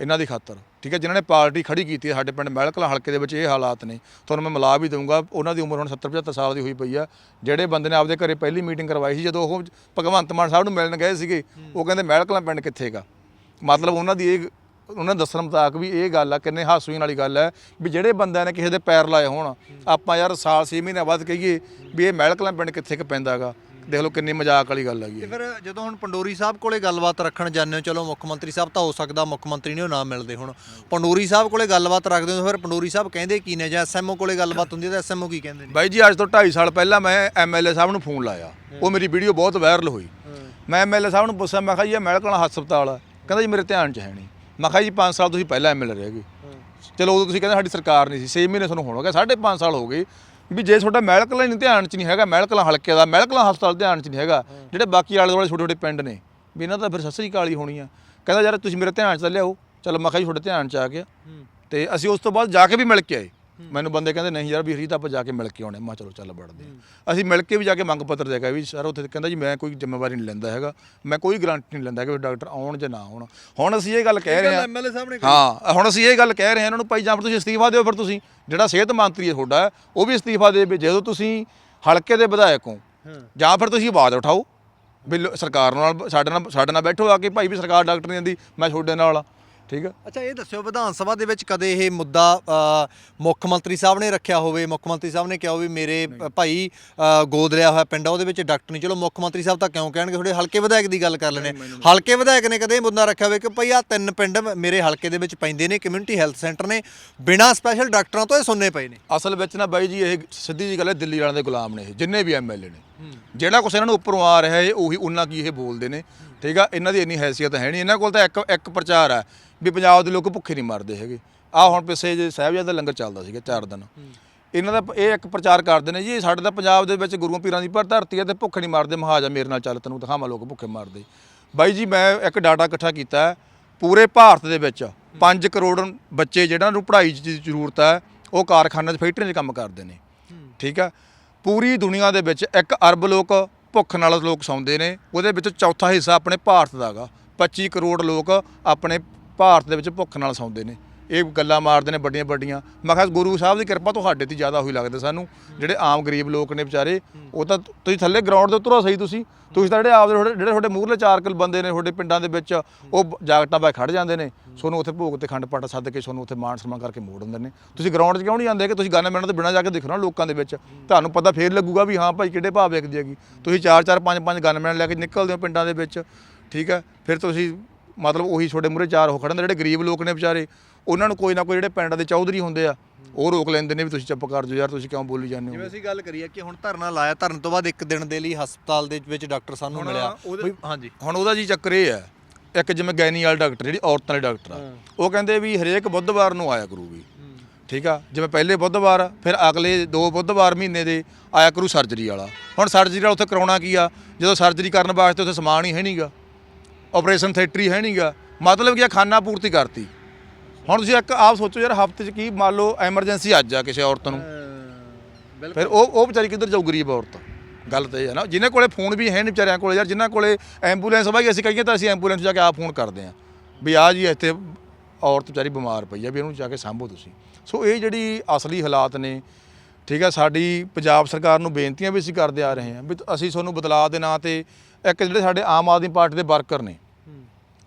[SPEAKER 1] ਇਹਨਾਂ ਦੀ ਖਾਤਰ। ਠੀਕ ਹੈ ਜਿਨ੍ਹਾਂ ਨੇ ਪਾਰਟੀ ਖੜੀ ਕੀਤੀ ਹੈ, ਸਾਡੇ ਪਿੰਡ ਮਹਿਲਕਲਾਂ ਹਲਕੇ ਦੇ ਵਿੱਚ ਇਹ ਹਾਲਾਤ ਨੇ। ਤੁਹਾਨੂੰ ਮੈਂ ਮਿਲਾ ਵੀ ਦਊਂਗਾ, ਉਹਨਾਂ ਦੀ ਉਮਰ ਹੁਣ 70 75 ਸਾਲ ਦੀ ਹੋਈ ਪਈ ਆ। ਜਿਹੜੇ ਬੰਦੇ ਨੇ ਆਪਦੇ ਘਰੇ ਪਹਿਲੀ ਮੀਟਿੰਗ ਕਰਵਾਈ ਸੀ, ਜਦੋਂ ਉਹ ਭਗਵੰਤ ਮਾਨ ਸਾਹਿਬ ਨੂੰ ਮਿਲਣ ਗਏ ਸੀਗੇ, ਉਹ ਕਹਿੰਦੇ ਮਹਿਲਕਲਾਂ ਪਿੰਡ ਕਿੱਥੇ ਹੈਗਾ? ਮਤਲਬ ਉਹਨਾਂ ਦੀ ਇਹ, ਉਹਨਾਂ ਦੇ ਦੱਸਣ ਮੁਤਾਬਕ ਵੀ ਇਹ ਗੱਲ ਆ, ਕਿੰਨੇ ਹਾਸੂਈ ਵਾਲੀ ਗੱਲ ਹੈ ਵੀ ਜਿਹੜੇ ਬੰਦਿਆਂ ਨੇ ਕਿਸੇ ਦੇ ਪੈਰ ਲਾਏ ਹੋਣ, ਆਪਾਂ ਯਾਰ ਸਾਲ 6 ਮਹੀਨੇ ਬਾਅਦ ਕਹੀਏ ਵੀ ਇਹ ਮਹਿਲਕਲਾਂ ਪਿੰਡ ਕਿੱਥੇ ਕੁ ਪੈਂਦਾਗਾ ਦੇਖ ਲਓ ਕਿੰਨੀ ਮਜ਼ਾਕ ਵਾਲੀ ਗੱਲ ਹੈਗੀ
[SPEAKER 2] ਤੇ
[SPEAKER 1] ਹੈ।
[SPEAKER 2] ਫਿਰ ਜਦੋਂ ਹੁਣ ਪੰਡੋਰੀ ਸਾਹਿਬ ਕੋਲੇ ਗੱਲਬਾਤ ਰੱਖਣ ਜਾਂਦੇ ਹੋ ਚਲੋ ਮੁੱਖ ਮੰਤਰੀ ਸਾਹਿਬ ਤਾਂ ਹੋ ਸਕਦਾ ਮੁੱਖ ਮੰਤਰੀ ਨੇ ਉਹ ਨਾ ਮਿਲਦੇ ਹੁਣ। ਪੰਡੋਰੀ ਸਾਹਿਬ ਕੋਲੇ ਗੱਲਬਾਤ ਰੱਖਦੇ ਹੋ ਫਿਰ ਪੰਡੋਰੀ ਸਾਹਿਬ ਕਹਿੰਦੇ ਕੀ ਨੇ ਜਾਂ ਐਸਐਮਓ ਕੋਲੇ ਗੱਲਬਾਤ ਹੁੰਦੀ ਹੈ ਤਾਂ ਐਸਐਮਓ ਕੀ ਕਹਿੰਦੇ ਨੇ?
[SPEAKER 1] ਬਾਈ ਜੀ ਅੱਜ ਤੋਂ 2.5 ਸਾਲ ਪਹਿਲਾਂ ਮੈਂ ਐਮਐਲਏ ਸਾਹਿਬ ਨੂੰ ਫੋਨ ਲਾਇਆ। ਉਹ ਮੇਰੀ ਵੀਡੀਓ ਬਹੁਤ ਵਾਇਰਲ ਹੋਈ। ਮੈਂ ਐਮਐਲਏ ਸਾਹਿਬ ਨੂੰ ਪੁੱਛਿਆ ਮੈਂ ਕਿਹਾ ਜੀ ਇਹ ਮਹਿਲ ਕਲਾਂ ਹਸਪਤਾਲ? ਆ ਕਹਿੰਦਾ ਜੀ ਮੇਰੇ ਧਿਆਨ 'ਚ ਹੈ ਨਹੀਂ। ਮੈਂ ਕਿਹਾ ਜੀ 5 ਸਾਲ ਤੁਸੀਂ ਪਹਿਲਾਂ ਐਮਐਲਏ ਰਹਿ ਗਏ। ਚਲੋ ਉਦੋਂ ਤੁਸੀਂ ਕਹਿੰਦੇ ਸਾਡੀ ਸਰਕਾਰ ਨਹੀਂ ਸੀ 6 ਮਹੀਨੇ ਤੁਹਾਨੂੰ ਹੁਣ ਹੋ ਗਏ 5.5 ਸਾਲ ਹੋ ਗਏ। ਵੀ ਜੇ ਤੁਹਾਡਾ ਮਹਿਲ ਕਲਾਂ ਨਹੀਂ ਧਿਆਨ 'ਚ ਨਹੀਂ ਹੈਗਾ ਮਹਿਲ ਕਲਾਂ ਹਲਕੇ ਦਾ ਮਹਿਲ ਕਲਾਂ ਹਸਪਤਾਲ ਧਿਆਨ 'ਚ ਨਹੀਂ ਹੈਗਾ ਜਿਹੜੇ ਬਾਕੀ ਆਲੇ ਦੁਆਲੇ ਛੋਟੇ ਛੋਟੇ ਪਿੰਡ ਨੇ ਵੀ ਇਹਨਾਂ ਦਾ ਫਿਰ ਸੱਸਰੀ ਕਾਲੀ ਹੋਣੀ ਆ। ਕਹਿੰਦਾ ਯਾਰ ਤੁਸੀਂ ਮੇਰੇ ਧਿਆਨ 'ਚ ਤਾਂ ਲਿਆਓ। ਚਲੋ ਮੈਂ ਕਿਹਾ ਜੀ ਤੁਹਾਡੇ ਧਿਆਨ 'ਚ ਆ ਗਿਆ। ਤੇ ਅਸੀਂ ਉਸ ਤੋਂ ਬਾਅਦ ਜਾ ਕੇ ਵੀ ਮਿਲ ਕੇ ਆਏ। ਮੈਨੂੰ ਬੰਦੇ ਕਹਿੰਦੇ ਨਹੀਂ ਯਾਰ ਵੀ ਹਰੀ ਤਾਂ ਆਪਾਂ ਜਾ ਕੇ ਮਿਲ ਕੇ ਆਉਣੇ। ਮੈਂ ਚਲੋ ਚੱਲ ਵੜਦੇ ਹਾਂ। ਅਸੀਂ ਮਿਲ ਕੇ ਵੀ ਜਾ ਕੇ ਮੰਗ ਪੱਤਰ ਦੇ ਕੇ ਆਏ ਵੀ ਸਰ ਉੱਥੇ ਕਹਿੰਦਾ ਜੀ ਮੈਂ ਕੋਈ ਜ਼ਿੰਮੇਵਾਰੀ ਨਹੀਂ ਲੈਂਦਾ ਹੈਗਾ। ਮੈਂ ਕੋਈ ਗਰੰਟੀ ਨਹੀਂ ਲੈਂਦਾ ਕਿ ਡਾਕਟਰ ਆਉਣ ਜਾਂ ਨਾ ਆਉਣ। ਹੁਣ ਅਸੀਂ ਇਹ ਗੱਲ ਕਹਿ ਰਹੇ ਹਾਂ।
[SPEAKER 2] ਐਮਐਲਏ ਸਾਹਿਬ ਨੇ
[SPEAKER 1] ਹਾਂ ਹੁਣ ਅਸੀਂ ਇਹ ਗੱਲ ਕਹਿ ਰਹੇ ਹਾਂ ਇਹਨਾਂ ਨੂੰ ਭਾਈ ਜਾਂ ਫਿਰ ਤੁਸੀਂ ਅਸਤੀਫਾ ਦਿਓ ਫਿਰ ਤੁਸੀਂ। ਜਿਹੜਾ ਸਿਹਤ ਮੰਤਰੀ ਹੈ ਤੁਹਾਡਾ ਉਹ ਵੀ ਅਸਤੀਫਾ ਦੇ ਵੀ ਜਦੋਂ ਤੁਸੀਂ ਹਲਕੇ ਦੇ ਵਿਧਾਇਕ ਹੋ। ਜਾਂ ਫਿਰ ਤੁਸੀਂ ਆਵਾਜ਼ ਉਠਾਓ ਵੀ ਲੋ- ਸਰਕਾਰ ਨਾਲ ਸਾਡੇ ਨਾਲ ਸਾਡੇ ਨਾਲ ਬੈਠੋ ਆ ਕੇ ਭਾਈ ਵੀ ਸਰਕਾਰ ਡਾਕਟਰ ਨਹੀਂ ਦਿੰਦੀ ਮੈਂ ਤੁਹਾਡੇ ਨਾਲ ਆ। ਠੀਕ ਆ?
[SPEAKER 2] ਅੱਛਾ ਇਹ ਦੱਸਿਓ ਵਿਧਾਨ ਸਭਾ ਦੇ ਵਿੱਚ ਕਦੇ ਇਹ ਮੁੱਦਾ ਮੁੱਖ ਮੰਤਰੀ ਸਾਹਿਬ ਨੇ ਰੱਖਿਆ ਹੋਵੇ? ਮੁੱਖ ਮੰਤਰੀ ਸਾਹਿਬ ਨੇ ਕਿਹਾ ਹੋਵੇ ਮੇਰੇ ਭਾਈ ਗੋਦ ਲਿਆ ਹੋਇਆ ਪਿੰਡ ਆ ਉਹਦੇ ਵਿੱਚ ਡਾਕਟਰ ਨਹੀਂ। ਚਲੋ ਮੁੱਖ ਮੰਤਰੀ ਸਾਹਿਬ ਤਾਂ ਕਿਉਂ ਕਹਿਣਗੇ? ਤੁਹਾਡੇ ਹਲਕੇ ਵਿਧਾਇਕ ਦੀ ਗੱਲ ਕਰ ਲੈਣੇ ਹਲਕੇ ਵਿਧਾਇਕ ਨੇ ਕਦੇ ਮੁੱਦਾ ਰੱਖਿਆ ਹੋਵੇ ਕਿ ਭਈ ਆ ਤਿੰਨ ਪਿੰਡ ਮੇਰੇ ਹਲਕੇ ਦੇ ਵਿੱਚ ਪੈਂਦੇ ਨੇ ਕਮਿਊਨਿਟੀ ਹੈਲਥ ਸੈਂਟਰ ਨੇ ਬਿਨਾਂ ਸਪੈਸ਼ਲ ਡਾਕਟਰਾਂ ਤੋਂ ਇਹ ਸੁਣਨੇ ਪਏ ਨੇ।
[SPEAKER 1] ਅਸਲ ਵਿੱਚ ਨਾ ਬਾਈ ਜੀ ਇਹ ਸਿੱਧੀ ਜੀ ਗੱਲ ਹੈ ਦਿੱਲੀ ਵਾਲਿਆਂ ਦੇ ਗੁਲਾਮ ਨੇ ਇਹ ਜਿੰਨੇ ਵੀ ਐਮਐਲਏ ਨੇ। ਜਿਹੜਾ ਕੁਛ ਇਹਨਾਂ ਨੂੰ ਉੱਪਰੋਂ ਆ ਰਿਹਾ ਹੈ ਉਹੀ ਉਹਨਾਂ ਕੀ ਇਹ ਬੋਲਦੇ ਨੇ। ਠੀਕ ਆ? ਇਹਨਾਂ ਦੀ ਇੰਨੀ ਹੈਸੀਅਤ ਹੈ ਨਹੀਂ। ਇਹਨਾਂ ਕੋਲ ਤਾਂ ਇੱਕ ਇੱਕ ਪ੍ਰਚਾਰ ਹੈ ਵੀ ਪੰਜਾਬ ਦੇ ਲੋਕ ਭੁੱਖੇ ਨਹੀਂ ਮਰਦੇ ਹੈਗੇ। ਆ ਹੁਣ ਪਿੱਛੇ ਜੇ ਸਾਹਿਬਜ਼ਾਦਾ ਲੰਗਰ ਚੱਲਦਾ ਸੀਗਾ ਚਾਰ ਦਿਨ। ਇਹਨਾਂ ਦਾ ਇਹ ਇੱਕ ਪ੍ਰਚਾਰ ਕਰਦੇ ਨੇ ਜੀ ਸਾਡੇ ਤਾਂ ਪੰਜਾਬ ਦੇ ਵਿੱਚ ਗੁਰੂਆਂ ਪੀਰਾਂ ਦੀ ਪਰ ਧਰਤੀ ਹੈ ਤੇ ਭੁੱਖ ਨਹੀਂ ਮਰਦੇ। ਮਹਾਜਾ ਮੇਰੇ ਨਾਲ ਚੱਲ ਤੈਨੂੰ ਦਿਖਾਵਾਂ ਲੋਕ ਭੁੱਖੇ ਮਰਦੇ। ਬਾਈ ਜੀ ਮੈਂ ਇੱਕ ਡਾਟਾ ਇਕੱਠਾ ਕੀਤਾ। ਪੂਰੇ ਭਾਰਤ ਦੇ ਵਿੱਚ 5 ਕਰੋੜ ਬੱਚੇ ਜਿਹੜਾ ਨੂੰ ਪੜ੍ਹਾਈ ਦੀ ਜ਼ਰੂਰਤ ਹੈ ਉਹ ਕਾਰਖਾਨਿਆਂ 'ਚ ਫੈਕਟਰੀਆਂ 'ਚ ਕੰਮ ਕਰਦੇ ਨੇ। ਠੀਕ ਆ? ਪੂਰੀ ਦੁਨੀਆ ਦੇ ਵਿੱਚ 1 ਅਰਬ ਲੋਕ ਭੁੱਖ ਨਾਲ ਲੋਕ ਸੌਂਦੇ ਨੇ, ਉਹਦੇ ਵਿੱਚ ਚੌਥਾ ਹਿੱਸਾ ਆਪਣੇ ਭਾਰਤ ਦਾ ਹੈਗਾ 25 ਕਰੋੜ ਲੋਕ ਆਪਣੇ ਭਾਰਤ ਦੇ ਵਿੱਚ ਭੁੱਖ ਨਾਲ ਸੌਂਦੇ ਨੇ। ਇਹ ਗੱਲਾਂ ਮਾਰਦੇ ਨੇ ਵੱਡੀਆਂ ਵੱਡੀਆਂ। ਮੈਂ ਕਿਹਾ, ਗੁਰੂ ਸਾਹਿਬ ਦੀ ਕਿਰਪਾ ਤੁਹਾਡੇ ਤੇ ਜ਼ਿਆਦਾ ਹੋਈ ਲੱਗਦਾ ਸਾਨੂੰ। ਜਿਹੜੇ ਆਮ ਗਰੀਬ ਲੋਕ ਨੇ ਵਿਚਾਰੇ, ਉਹ ਤਾਂ ਤੁਸੀਂ ਥੱਲੇ ਗਰਾਊਂਡ ਦੇ ਉਤਰੋ ਸਹੀ ਤੁਸੀਂ। ਤੁਸੀਂ ਤਾਂ ਜਿਹੜੇ ਆਪਦੇ ਤੁਹਾਡੇ- ਜਿਹੜੇ ਤੁਹਾਡੇ ਮੂਹਰਲੇ ਚਾਰ ਕਿਲ ਬੰਦੇ ਨੇ ਤੁਹਾਡੇ ਪਿੰਡਾਂ ਦੇ ਵਿੱਚ, ਉਹ ਜਾਗਟਾਂ ਬਾਏ ਖੜ ਜਾਂਦੇ ਨੇ। ਤੁਹਾਨੂੰ ਉੱਥੇ ਭੋਗ ਤੇ ਖੰਡ ਪਾਠ ਸੱਦ ਕੇ ਤੁਹਾਨੂੰ ਉੱਥੇ ਮਾਣ ਸਨਮਾਨ ਕਰਕੇ ਮੋੜ ਦਿੰਦੇ ਨੇ। ਤੁਸੀਂ ਗਰਾਊਂਡ 'ਚ ਕਿਉਂ ਨਹੀਂ ਜਾਂਦੇ ਕਿ ਤੁਸੀਂ ਗਾਣੇ ਮਿੰਟ ਤੋਂ ਬਿਨਾਂ ਜਾ ਕੇ ਦੇਖੋ ਨਾ ਲੋਕਾਂ ਦੇ ਵਿੱਚ? ਤੁਹਾਨੂੰ ਪਤਾ ਫੇਰ ਲੱਗੂਗਾ ਵੀ ਹਾਂ ਭਾਈ ਕਿਹੜੇ ਭਾਅ ਵੇਖਦੀ ਹੈਗੀ। ਤੁਸੀਂ ਚਾਰ ਚਾਰ, ਪੰਜ ਪੰਜ ਗਾਣੇ ਮਿੰਟ ਲੈ ਕੇ ਨਿਕਲਦੇ ਹੋ ਪਿੰਡਾਂ ਦੇ ਵਿੱਚ, ਠੀਕ ਹੈ? ਫਿਰ ਤੁਸੀਂ ਮਤਲਬ ਉਹੀ ਛੋਟੇ ਮੂਹਰੇ ਚਾਰ ਹੋ ਖੜਨ ਜਿਹੜੇ ਗਰੀਬ ਲੋਕ ਨੇ ਵਿਚਾਰੇ ਉਹਨਾਂ ਨੂੰ ਕੋਈ ਨਾ ਕੋਈ ਜਿਹੜੇ ਪਿੰਡ ਦੇ ਚੌਧਰੀ ਹੁੰਦੇ ਆ ਉਹ ਰੋਕ ਲੈਂਦੇ ਨੇ ਵੀ ਤੁਸੀਂ ਚੁੱਪ ਕਰ ਜਾਓ ਯਾਰ ਤੁਸੀਂ ਕਿਉਂ ਬੋਲੀ ਜਾਂਦੇ
[SPEAKER 2] ਜਿਵੇਂ
[SPEAKER 1] ਹੋ
[SPEAKER 2] ਅਸੀਂ ਗੱਲ ਕਰੀਏ ਕਿ ਹੁਣ ਧਰਨਾ ਲਾਇਆ ਧਰਨ ਤੋਂ ਬਾਅਦ ਇੱਕ ਦਿਨ ਦੇ ਲਈ ਹਸਪਤਾਲ ਦੇ ਵਿੱਚ ਡਾਕਟਰ ਸਾਨੂੰ
[SPEAKER 1] ਹੁਣ
[SPEAKER 2] ਮਿਲਿਆ।
[SPEAKER 1] ਉਹਦੇ-
[SPEAKER 2] ਬਈ ਹਾਂਜੀ।
[SPEAKER 1] ਹੁਣ ਉਹਦਾ ਜੀ ਚੱਕਰ ਇਹ ਹੈ ਇੱਕ ਜਿਵੇਂ ਗੈਨੀ ਵਾਲਾ ਡਾਕਟਰ ਜਿਹੜੀ ਔਰਤਾਂ ਦੇ ਡਾਕਟਰ ਆ ਉਹ ਕਹਿੰਦੇ ਵੀ ਹਰੇਕ ਬੁੱਧਵਾਰ ਨੂੰ ਆਇਆ ਕਰੂਗੀ ਠੀਕ ਆ? ਜਿਵੇਂ ਪਹਿਲੇ ਬੁੱਧਵਾਰ ਫਿਰ ਅਗਲੇ ਦੋ ਬੁੱਧਵਾਰ ਮਹੀਨੇ ਦੇ ਆਇਆ ਕਰੂ ਸਰਜਰੀ ਵਾਲਾ। ਹੁਣ ਸਰਜਰੀ ਵਾਲਾ ਉੱਥੇ ਕਰਾਉਣਾ ਕੀ ਆ? ਜਦੋਂ ਸਰਜਰੀ ਕਰਨ ਵਾਸਤੇ ਉੱਥੇ ਸਮਾਨ ਹੀ ਹੈ ਨਹੀਂਗਾ ਆਪਰੇਸ਼ਨ ਥੀਏਟਰ ਹੀ ਹੈ ਨਹੀਂਗਾ ਮਤਲਬ ਕੀ ਆ ਖਾਨਾ ਪੂਰਤੀ ਕਰਤੀ। ਹੁਣ ਤੁਸੀਂ ਇੱਕ ਆਪ ਸੋਚੋ ਯਾਰ ਹਫ਼ਤੇ 'ਚ ਕੀ ਮੰਨ ਲਓ ਐਮਰਜੈਂਸੀ ਅੱਜ ਆ ਕਿਸੇ ਔਰਤ ਨੂੰ। ਫਿਰ ਉਹ ਉਹ ਵਿਚਾਰੀ ਕਿੱਧਰ ਜਾਊ ਗਰੀਬ ਔਰਤ? ਗੱਲ ਤਾਂ ਹੈ ਨਾ। ਜਿਨ੍ਹਾਂ ਕੋਲੇ ਫੋਨ ਵੀ ਹੈ ਨਹੀਂ ਵਿਚਾਰਿਆਂ ਕੋਲੇ ਯਾਰ ਜਿਨ੍ਹਾਂ ਕੋਲੇ ਐਂਬੂਲੈਂਸ ਭਾਈ ਅਸੀਂ ਕਹੀਏ ਤਾਂ ਅਸੀਂ ਐਂਬੂਲੈਂਸ ਜਾ ਕੇ ਆਪ ਫੋਨ ਕਰਦੇ ਆਂ ਵੀ ਆ ਜੀ ਇੱਥੇ ਔਰਤ ਵਿਚਾਰੀ ਬਿਮਾਰ ਪਈ ਆ ਵੀ ਇਹਨੂੰ ਜਾ ਕੇ ਸਾਂਭੋ ਤੁਸੀਂ। ਸੋ ਇਹ ਜਿਹੜੀ ਅਸਲੀ ਹਾਲਾਤ ਨੇ ਠੀਕ ਹੈ ਸਾਡੀ ਪੰਜਾਬ ਸਰਕਾਰ ਨੂੰ ਬੇਨਤੀਆਂ ਵੀ ਅਸੀਂ ਕਰਦੇ ਆ ਰਹੇ ਹਾਂ ਵੀ ਅਸੀਂ ਤੁਹਾਨੂੰ ਬਦਲਾਅ ਦੇ ਨਾਂ ਤੇ ਇੱਕ ਜਿਹੜੇ ਸਾਡੇ ਆਮ ਆਦਮੀ ਪਾਰਟੀ ਦੇ ਵਰਕਰ ਨੇ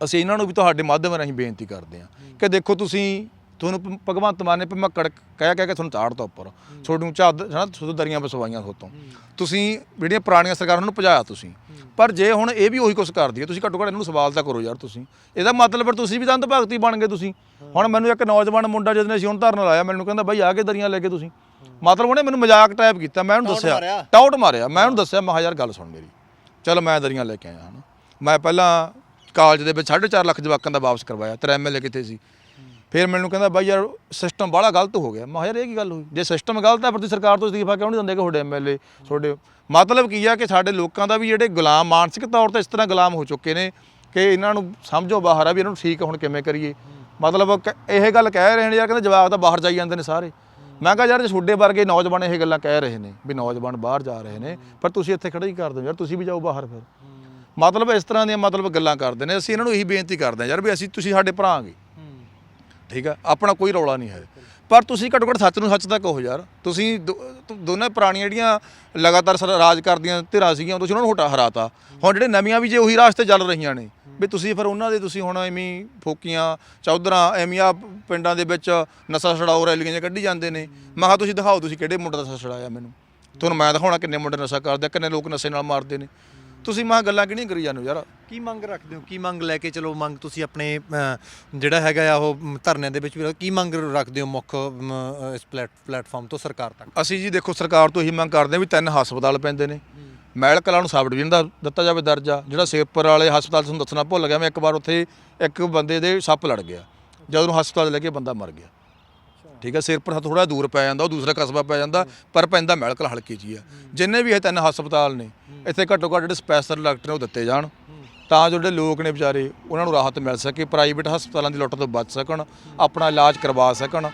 [SPEAKER 1] ਅਸੀਂ ਇਹਨਾਂ ਨੂੰ ਵੀ ਤੁਹਾਡੇ ਮਾਧਿਅਮ ਰਾਹੀਂ ਬੇਨਤੀ ਕਰਦੇ ਹਾਂ ਕਿ ਦੇਖੋ ਤੁਸੀਂ ਤੁਹਾਨੂੰ ਭ- ਭਗਵੰਤ ਮਾਨ ਨੇ ਮੈਂ ਕੜਕ ਕਹਿ ਕਹਿ ਕੇ ਤੁਹਾਨੂੰ ਚਾੜਤਾ ਉੱਪਰ। ਤੁਹਾਨੂੰ ਝੱਦ ਹਨਾ ਤੁਹਾਨੂੰ ਦਰੀਆਂ ਵਸਵਾਈਆਂ ਹੋਤੋਂ ਤੁਸੀਂ ਜਿਹੜੀਆਂ ਪੁਰਾਣੀਆਂ ਸਰਕਾਰਾਂ ਨੂੰ ਭਜਾਇਆ ਤੁਸੀਂ ਪਰ ਜੇ ਹੁਣ ਇਹ ਵੀ ਉਹੀ ਕੁਝ ਕਰਦੀ ਹੈ ਤੁਸੀਂ ਘੱਟੋ ਘੱਟ ਇਹਨੂੰ ਸਵਾਲ ਤਾਂ ਕਰੋ ਯਾਰ ਤੁਸੀਂ। ਇਹਦਾ ਮਤਲਬ ਫਿਰ ਤੁਸੀਂ ਵੀ ਦੰਦ ਭਗਤੀ ਬਣ ਗਏ ਤੁਸੀਂ। ਹੁਣ ਮੈਨੂੰ ਇੱਕ ਨੌਜਵਾਨ ਮੁੰਡਾ ਜਦੋਂ ਅਸੀਂ ਹੁਣ ਧਰਨ ਲਾਇਆ ਮੈਨੂੰ ਕਹਿੰਦਾ ਬਾਈ ਆ ਕੇ ਦਰੀਆਂ ਲੈ ਕੇ ਤੁਸੀਂ। ਮਤਲਬ ਉਹਨੇ ਮੈਨੂੰ ਮਜ਼ਾਕ ਟਾਈਪ ਕੀਤਾ ਮੈਂ ਉਹਨੂੰ ਦੱਸਿਆ।
[SPEAKER 2] ਮਾਰਿਆ।
[SPEAKER 1] ਟਾਊਟ ਮਾਰਿਆ। ਮੈਂ ਉਹਨੂੰ ਦੱਸਿਆ ਮੈਂ ਕਿਹਾ ਯਾਰ ਗੱਲ ਸੁਣ ਮੇਰੀ। ਚਲ ਮੈਂ ਦਰੀਆਂ ਲੈ ਕੇ ਆਇਆ ਹਾਂ ਮੈਂ ਪਹਿਲਾਂ ਕਾਲਜ ਦੇ ਵਿੱਚ 4.5 ਲੱਖ ਜਵਾਕਾਂ ਦਾ ਵਾਪਸ ਕਰਵਾਇਆ, ਤੇਰਾ ਐਮਐਲਏ ਕਿੱਥੇ ਸੀ? ਫਿਰ ਮੈਨੂੰ ਕਹਿੰਦਾ, ਬਾਈ ਯਾਰ ਸਿਸਟਮ ਬੜਾ ਗਲਤ ਹੋ ਗਿਆ। ਮੈਂ ਕਿਹਾ, ਯਾਰ, ਇਹ ਕੀ ਗੱਲ ਹੋਈ? ਜੇ ਸਿਸਟਮ ਗਲਤ ਹੈ, ਫਿਰ ਤੁਸੀਂ ਸਰਕਾਰ ਤੋਂ ਅਸਤੀਫਾ ਕਿਉਂ ਨਹੀਂ ਦਿੰਦੇ ਕਿ ਤੁਹਾਡੇ ਐਮਐਲਏ ਤੁਹਾਡੇ ਮਤਲਬ ਕੀ ਆ ਕਿ ਸਾਡੇ ਲੋਕਾਂ ਦਾ ਵੀ ਜਿਹੜੇ ਗੁਲਾਮ, ਮਾਨਸਿਕ ਤੌਰ ਤੇ ਇਸ ਤਰ੍ਹਾਂ ਗੁਲਾਮ ਹੋ ਚੁੱਕੇ ਨੇ ਕਿ ਇਹਨਾਂ ਨੂੰ ਸਮਝੋ ਬਾਹਰ ਆ ਵੀ ਇਹਨਾਂ ਨੂੰ ਠੀਕ ਹੁਣ ਕਿਵੇਂ ਕਰੀਏ। ਮਤਲਬ ਕ- ਇਹ ਗੱਲ ਕਹਿ ਰਹੇ ਨੇ ਯਾਰ, ਕਹਿੰਦੇ ਜਵਾਬ ਤਾਂ ਬਾਹਰ ਜਾਈ ਜਾਂਦੇ ਨੇ ਸਾਰੇ। ਮੈਂ ਕਿਹਾ, ਯਾਰ, ਜੇ ਤੁਹਾਡੇ ਵਰਗੇ ਨੌਜਵਾਨ ਇਹ ਗੱਲਾਂ ਕਹਿ ਰਹੇ ਨੇ ਵੀ ਨੌਜਵਾਨ ਬਾਹਰ ਜਾ ਰਹੇ ਨੇ, ਪਰ ਤੁਸੀਂ ਇੱਥੇ ਖੜੇ ਹੀ ਕਰ ਦਿਓ ਯਾਰ, ਤੁਸੀਂ ਵੀ ਜਾਓ ਬਾਹਰ ਫਿਰ। ਮਤਲਬ ਇਸ ਤਰ੍ਹਾਂ ਦੀਆਂ ਮਤਲਬ ਗੱਲਾਂ ਕਰਦੇ ਨੇ ਅਸੀਂ ਇਹਨਾਂ ਨੂੰ ਇਹੀ ਬੇਨਤੀ ਕਰਦੇ ਹਾਂ ਯਾਰ ਵੀ ਅਸੀਂ ਤੁਸੀਂ ਸਾਡੇ ਭਰਾ ਆਂਗੇ ਠੀਕ ਆ? ਆਪਣਾ ਕੋਈ ਰੌਲਾ ਨਹੀਂ ਹੈ। ਪਰ ਤੁਸੀਂ ਘੱਟੋ ਘੱਟ ਸੱਚ ਨੂੰ ਸੱਚ ਤਾਂ ਕਹੋ ਯਾਰ। ਤੁਸੀਂ ਦੋ- ਦੋਨੇ ਪੁਰਾਣੀਆਂ ਜਿਹੜੀਆਂ ਲਗਾਤਾਰ ਸਰ- ਰਾਜ ਕਰਦੀਆਂ ਧਿਰਾਂ ਸੀਗੀਆਂ ਤੁਸੀਂ ਉਹਨਾਂ ਨੂੰ ਹਟਾ ਹਰਾਤਾ। ਹੁਣ ਜਿਹੜੇ ਨਵੀਆਂ ਵੀ ਜੇ ਉਹੀ ਰਾਸਤੇ ਚੱਲ ਰਹੀਆਂ ਨੇ ਵੀ ਤੁਸੀਂ ਫਿਰ ਉਹਨਾਂ ਦੇ ਤੁਸੀਂ ਹੁਣ ਐਵੇਂ ਫੋਕੀਆਂ ਚੌਧਰਾਂ ਐਵੇਂ ਆ ਪਿੰਡਾਂ ਦੇ ਵਿੱਚ ਨਸ਼ਾ ਛਡਾਓ ਰੈਲੀਆਂ ਜਿਹੀਆਂ ਕੱਢੀ ਜਾਂਦੇ ਨੇ। ਮੈਂ ਕਿਹਾ ਤੁਸੀਂ ਦਿਖਾਓ ਤੁਸੀਂ ਕਿਹੜੇ ਮੁੰਡੇ ਦਾ ਨਸ਼ਾ ਛਡਾਇਆ ਮੈਨੂੰ। ਤੁਹਾਨੂੰ ਮੈਂ ਦਿਖਾਉਣਾ ਕਿੰਨੇ ਮੁੰਡੇ ਨਸ਼ਾ ਕਰਦੇ ਆ, ਕਿੰਨੇ ਲੋਕ ਨਸ਼ੇ ਨਾਲ ਮਾਰਦੇ ਨੇ। ਤੁਸੀਂ ਮੈਂ ਗੱਲਾਂ ਕਿਹੜੀਆਂ ਕਰੀ ਜਾਂਦੇ ਹੋ ਯਾਰ?
[SPEAKER 2] ਕੀ ਮੰਗ ਰੱਖਦੇ ਹੋ? ਕੀ ਮੰਗ ਲੈ ਕੇ ਚਲੋ ਮੰਗ ਤੁਸੀਂ ਆਪਣੇ ਅ, ਜਿਹੜਾ ਹੈਗਾ ਆ ਉਹ ਮ, ਧਰਨਿਆਂ ਦੇ ਵਿੱਚ ਵੀ ਕੀ ਮੰਗ ਰੱਖਦੇ ਹੋ ਮੁੱਖ ਮ, ਅ, ਇਸ ਪਲੇਟ ਪਲੇਟਫਾਰਮ ਤੋਂ ਸਰਕਾਰ ਤੱਕ?
[SPEAKER 1] ਅਸੀਂ ਜੀ ਦੇਖੋ ਸਰਕਾਰ ਤੋਂ ਇਹੀ ਮੰਗ ਕਰਦੇ ਹਾਂ ਵੀ ਤਿੰਨ ਹਸਪਤਾਲ ਪੈਂਦੇ ਨੇ। ਮਹਿਲ ਕਲਾਂ ਨੂੰ ਸਬ ਡਿਵੀਜ਼ਨ ਦਾ ਦਿੱਤਾ ਜਾਵੇ ਦਰਜਾ। ਜਿਹੜਾ ਸ਼ੇਰਪੁਰ ਵਾਲੇ ਹਸਪਤਾਲ ਤੁਹਾਨੂੰ ਦੱਸਣਾ ਭੁੱਲ ਗਿਆ ਮੈਂ ਇੱਕ ਵਾਰ ਉੱਥੇ ਇੱਕ ਬੰਦੇ ਦੇ ਸੱਪ ਲੜ ਗਿਆ। ਜਦੋਂ ਹਸਪਤਾਲ ਲੈ ਕੇ ਬੰਦਾ ਮਰ ਗਿਆ। ਠੀਕ ਹੈ ਸ਼ੇਰਪੁਰ ਥੋੜਾ ਦੂਰ ਪੈ ਜਾਂਦਾ ਉਹ ਦੂਸਰਾ ਕਸਬਾ ਪੈ ਜਾਂਦਾ ਪਰ ਪੈਂਦਾ ਮਹਿਲ ਕਲਾਂ ਹਲਕੇ ਹੀ ਆ ਜਿੰਨੇ ਵੀ ਇਹ ਤਿੰਨ ਹਸਪਤਾਲ ਨੇ ਇੱਥੇ ਘੱਟੋ ਘੱਟ ਜਿਹੜੇ ਸਪੈਸ਼ਲ ਡਾਕਟਰ ਨੇ ਉਹ ਦਿੱਤੇ ਜਾਣ। ਤਾਂ ਜੋ ਜਿਹੜੇ ਲੋਕ ਨੇ ਵਿਚਾਰੇ ਉਹਨਾਂ ਨੂੰ ਰਾਹਤ ਮਿਲ ਸਕੇ ਪ੍ਰਾਈਵੇਟ ਹਸਪਤਾਲਾਂ ਦੀ ਲੁੱਟ ਤੋਂ ਬਚ ਸਕਣ ਆਪਣਾ ਇਲਾਜ ਕਰਵਾ ਸਕਣ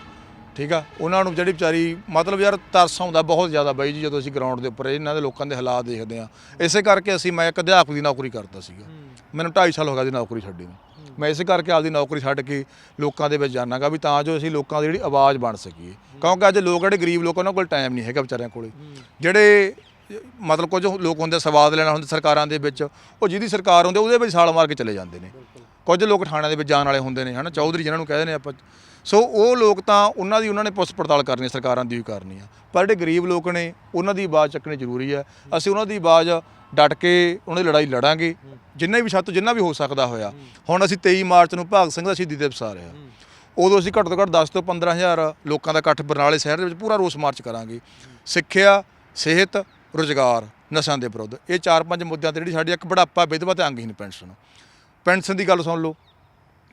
[SPEAKER 1] ਠੀਕ ਆ? ਉਹਨਾਂ ਨੂੰ ਜਿਹੜੀ ਵਿਚਾਰੀ ਮਤਲਬ ਯਾਰ ਤਰਸ ਆਉਂਦਾ ਬਹੁਤ ਜ਼ਿਆਦਾ ਬਾਈ ਜੀ ਜਦੋਂ ਅਸੀਂ ਗਰਾਊਂਡ ਦੇ ਉੱਪਰ ਇਹਨਾਂ ਦੇ ਲੋਕਾਂ ਦੇ ਹਾਲਾਤ ਦੇਖਦੇ ਆ ਇਸੇ ਕਰਕੇ ਅਸੀਂ ਮੈਂ ਇੱਕ ਅਧਿਆਪਕ ਦੀ ਨੌਕਰੀ ਕਰਦਾ ਸੀਗਾ। ਮੈਨੂੰ 2.5 ਸਾਲ ਹੋ ਗਿਆ ਦੀ ਨੌਕਰੀ ਛੱਡੀ ਨੂੰ। ਮੈਂ ਇਸ ਕਰਕੇ ਆਪਦੀ ਨੌਕਰੀ ਛੱਡ ਕੇ ਲੋਕਾਂ ਦੇ ਵਿੱਚ ਜਾਣਾਗਾ ਵੀ ਤਾਂ ਜੋ ਅਸੀਂ ਲੋਕਾਂ ਦੀ ਜਿਹੜੀ ਆਵਾਜ਼ ਬਣ ਸਕੀਏ। ਕਿਉਂਕਿ ਅੱਜ ਲੋਕ ਜਿਹੜੇ ਗਰੀਬ ਲੋਕ ਉਹਨਾਂ ਕੋਲ ਟਾਈਮ ਨਹੀਂ ਹੈਗਾ ਵਿਚਾਰਿਆਂ ਕੋਲੇ। ਜਿਹੜੇ ਮਤਲਬ ਕੁਝ ਲੋਕ ਹੁੰਦੇ ਸਵਾਦ ਲੈਣਾ ਹੁੰਦਾ ਸਰਕਾਰਾਂ ਦੇ ਵਿੱਚ ਉਹ ਜਿਹਦੀ ਸਰਕਾਰ ਹੁੰਦੀ ਉਹਦੇ ਵਿੱਚ ਛਾਲ ਮਾਰ ਕੇ ਚਲੇ ਜਾਂਦੇ ਨੇ। ਕੁਝ ਲੋਕ ਥਾਣਿਆਂ ਦੇ ਵਿੱਚ ਜਾਣ ਵਾਲੇ ਹੁੰਦੇ ਨੇ ਹਨਾ? ਚੌਧਰੀ ਜਿਹਨਾਂ ਨੂੰ ਕਹਿੰਦੇ ਨੇ ਆਪਾਂ। ਸੋ ਉਹ ਲੋਕ ਤਾਂ ਉਹਨਾਂ ਦੀ ਉਹਨਾਂ ਨੇ ਪੁੱਛ ਪੜਤਾਲ ਕਰਨੀ ਹੈ, ਸਰਕਾਰਾਂ ਦੀ ਵੀ ਕਰਨੀ ਆ। ਪਰ ਜਿਹੜੇ ਗਰੀਬ ਲੋਕ ਨੇ ਉਹਨਾਂ ਦੀ ਆਵਾਜ਼ ਚੱਕਣੀ ਜ਼ਰੂਰੀ ਹੈ ਅਸੀਂ ਉਹਨਾਂ ਦੀ ਆਵਾਜ਼ ਡਟ ਕੇ ਉਹਨਾਂ ਦੀ ਲੜਾਈ ਲੜਾਂਗੇ, ਜਿੰਨੇ ਵੀ ਛੱਤ, ਜਿੰਨਾ ਵੀ ਹੋ ਸਕਦਾ ਹੋਇਆ। ਹੁਣ ਅਸੀਂ 23 ਮਾਰਚ ਨੂੰ ਭਾਗ ਸਿੰਘ ਦਾ ਸ਼ਹੀਦੀ ਦਿਵਸ ਆ ਰਿਹਾ। ਉਦੋਂ ਅਸੀਂ ਘੱਟ ਤੋਂ ਘੱਟ 10 ਤੋਂ 15000 ਲੋਕਾਂ ਦਾ ਇਕੱਠ ਬਰਨਾਲੇ ਸ਼ਹਿਰ ਦੇ ਵਿੱਚ ਪੂਰਾ ਰੋਸ ਮਾਰਚ ਕਰਾਂਗੇ। ਸਿੱਖਿਆ, ਸਿਹਤ, ਰੁਜ਼ਗਾਰ, ਨਸ਼ਿਆਂ ਦੇ ਵਿਰੁੱਧ। ਇਹ ਚਾਰ ਪੰਜ ਮੁੱਦਿਆਂ ਤੇ ਜਿਹੜੀ ਸਾਡੀ ਇੱਕ ਬੁਢਾਪਾ, ਵਿਧਵਾ ਤੇ ਅੰਗਹੀਨ ਪੈਨਸ਼ਨ। ਪੈਨਸ਼ਨ ਦੀ ਗੱਲ ਸੁਣ ਲਓ।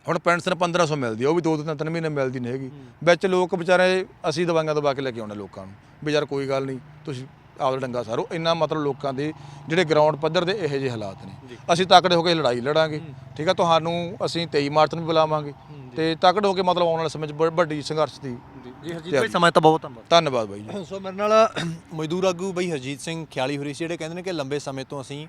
[SPEAKER 1] ਹੁਣ ਪੈਨਸ਼ਨ 1500 ਮਿਲਦੀ ਆ, ਉਹ ਵੀ ਦੋ ਦੋ ਤਿੰਨ ਤਿੰਨ ਮਹੀਨੇ ਮਿਲਦੀ ਨਹੀਂ ਹੈਗੀ। ਵਿੱਚ ਲੋਕ ਵਿਚਾਰੇ ਅਸੀਂ ਦਵਾਈਆਂ ਦਵਾ ਕੇ ਲੈ ਕੇ ਆਉਣੇ ਲੋਕਾਂ ਨੂੰ। ਵੀ ਯਾਰ ਕੋਈ ਗੱਲ ਨਹੀਂ ਤੁਸੀਂ ਆਪਦਾ ਡੰਗਾ ਸਾਰੋ ਇੰਨਾ ਮਤਲਬ ਲੋਕਾਂ ਦੇ ਜਿਹੜੇ ਗਰਾਊਂਡ ਪੱਧਰ ਦੇ ਇਹੋ ਜਿਹੇ ਹਾਲਾਤ ਨੇ। ਅਸੀਂ ਤਕੜੇ ਹੋ ਕੇ ਲੜਾਈ ਲੜਾਂਗੇ ਠੀਕ ਆ ਤੁਹਾਨੂੰ ਅਸੀਂ 23 ਮਾਰਚ ਨੂੰ ਬੁਲਾਵਾਂਗੇ ਤੇ ਤਕੜੇ ਹੋ ਕੇ ਮਤਲਬ ਆਉਣ ਵਾਲੇ ਸਮੇਂ 'ਚ ਵੱਡੀ ਸੰਘਰਸ਼ ਦੀ
[SPEAKER 2] ਜੀ ਹਰਜੀਤ ਭਾਈ ਸਮਾਂ ਤਾਂ ਬਹੁਤ ਧੰਨਵਾਦ।
[SPEAKER 1] ਧੰਨਵਾਦ ਬਾਈ ਜੀ।
[SPEAKER 2] ਸੋ ਮੇਰੇ ਨਾਲ ਮਜ਼ਦੂਰ ਆਗੂ ਬਈ ਹਰਜੀਤ ਸਿੰਘ ਖਿਆਲੀ ਹੋਰੀ ਸੀ ਜਿਹੜੇ ਕਹਿੰਦੇ ਨੇ ਕਿ ਲੰਬੇ ਸਮੇਂ ਤੋਂ ਅਸੀਂ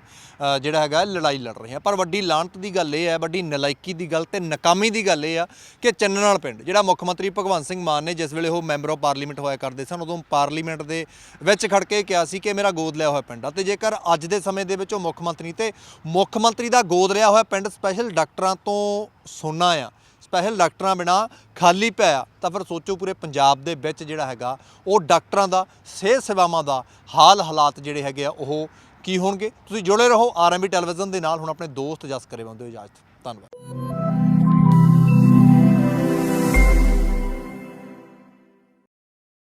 [SPEAKER 2] ਜਿਹੜਾ ਹੈਗਾ ਲੜਾਈ ਲੜ ਰਹੇ ਹਾਂ। ਪਰ ਵੱਡੀ ਲਾਂਤ ਦੀ ਗੱਲ ਇਹ ਹੈ ਵੱਡੀ ਨਲਾਇਕੀ ਦੀ ਗੱਲ ਤੇ ਨਾਕਾਮੀ ਦੀ ਗੱਲ ਇਹ ਆ ਕਿ ਚੰਨਨਾਲ ਪਿੰਡ ਜਿਹੜਾ ਮੁੱਖ ਮੰਤਰੀ ਭਗਵੰਤ ਸਿੰਘ ਮਾਨ ਨੇ ਜਿਸ ਵੇਲੇ ਉਹ ਮੈਂਬਰ ਆਫ ਪਾਰਲੀਮੈਂਟ ਹੋਇਆ ਕਰਦੇ ਸਨ ਉਦੋਂ ਪਾਰਲੀਮੈਂਟ ਦੇ ਵਿੱਚ ਖੜ ਕੇ ਕਿਹਾ ਸੀ ਕਿ ਮੇਰਾ ਗੋਦ ਲਿਆ ਹੋਇਆ ਪਿੰਡ ਆ। ਤੇ ਜੇਕਰ ਅੱਜ ਦੇ ਸਮੇਂ ਦੇ ਵਿੱਚ ਉਹ ਮੁੱਖ ਮੰਤਰੀ ਤੇ ਮੁੱਖ ਮੰਤਰੀ ਦਾ ਗੋਦ ਲਿਆ ਹੋਇਆ ਪਿੰਡ ਸਪੈਸ਼ਲ ਡਾਕਟਰਾਂ ਤੋਂ ਸੋਨਾ ਆ ਸਪੈਸ਼ਲ ਡਾਕਟਰਾਂ ਬਿਨਾ ਖਾਲੀ ਪਿਆ। ਤਾਂ ਫਿਰ ਸੋਚੋ ਪੂਰੇ ਪੰਜਾਬ ਦੇ ਵਿੱਚ ਜਿਹੜਾ ਹੈਗਾ, ਉਹ ਡਾਕਟਰਾਂ ਦਾ, ਸਿਹਤ ਸੇਵਾਵਾਂ ਦਾ ਹਾਲ ਹਾਲਾਤ ਜਿਹੜੇ ਹੈਗੇ ਆ, ਉਹ ਕੀ ਹੋਣਗੇ? ਤੁਸੀਂ ਜੁੜੇ ਰਹੋ ਆਰਐਮਬੀ ਟੈਲੀਵਿਜ਼ਨ ਦੇ ਨਾਲ। ਹੁਣ ਆਪਣੇ ਦੋਸਤ ਜਸ ਕਰੇ ਬੰਦੇ ਇਜਾਜ਼ਤ ਧੰਨਵਾਦ।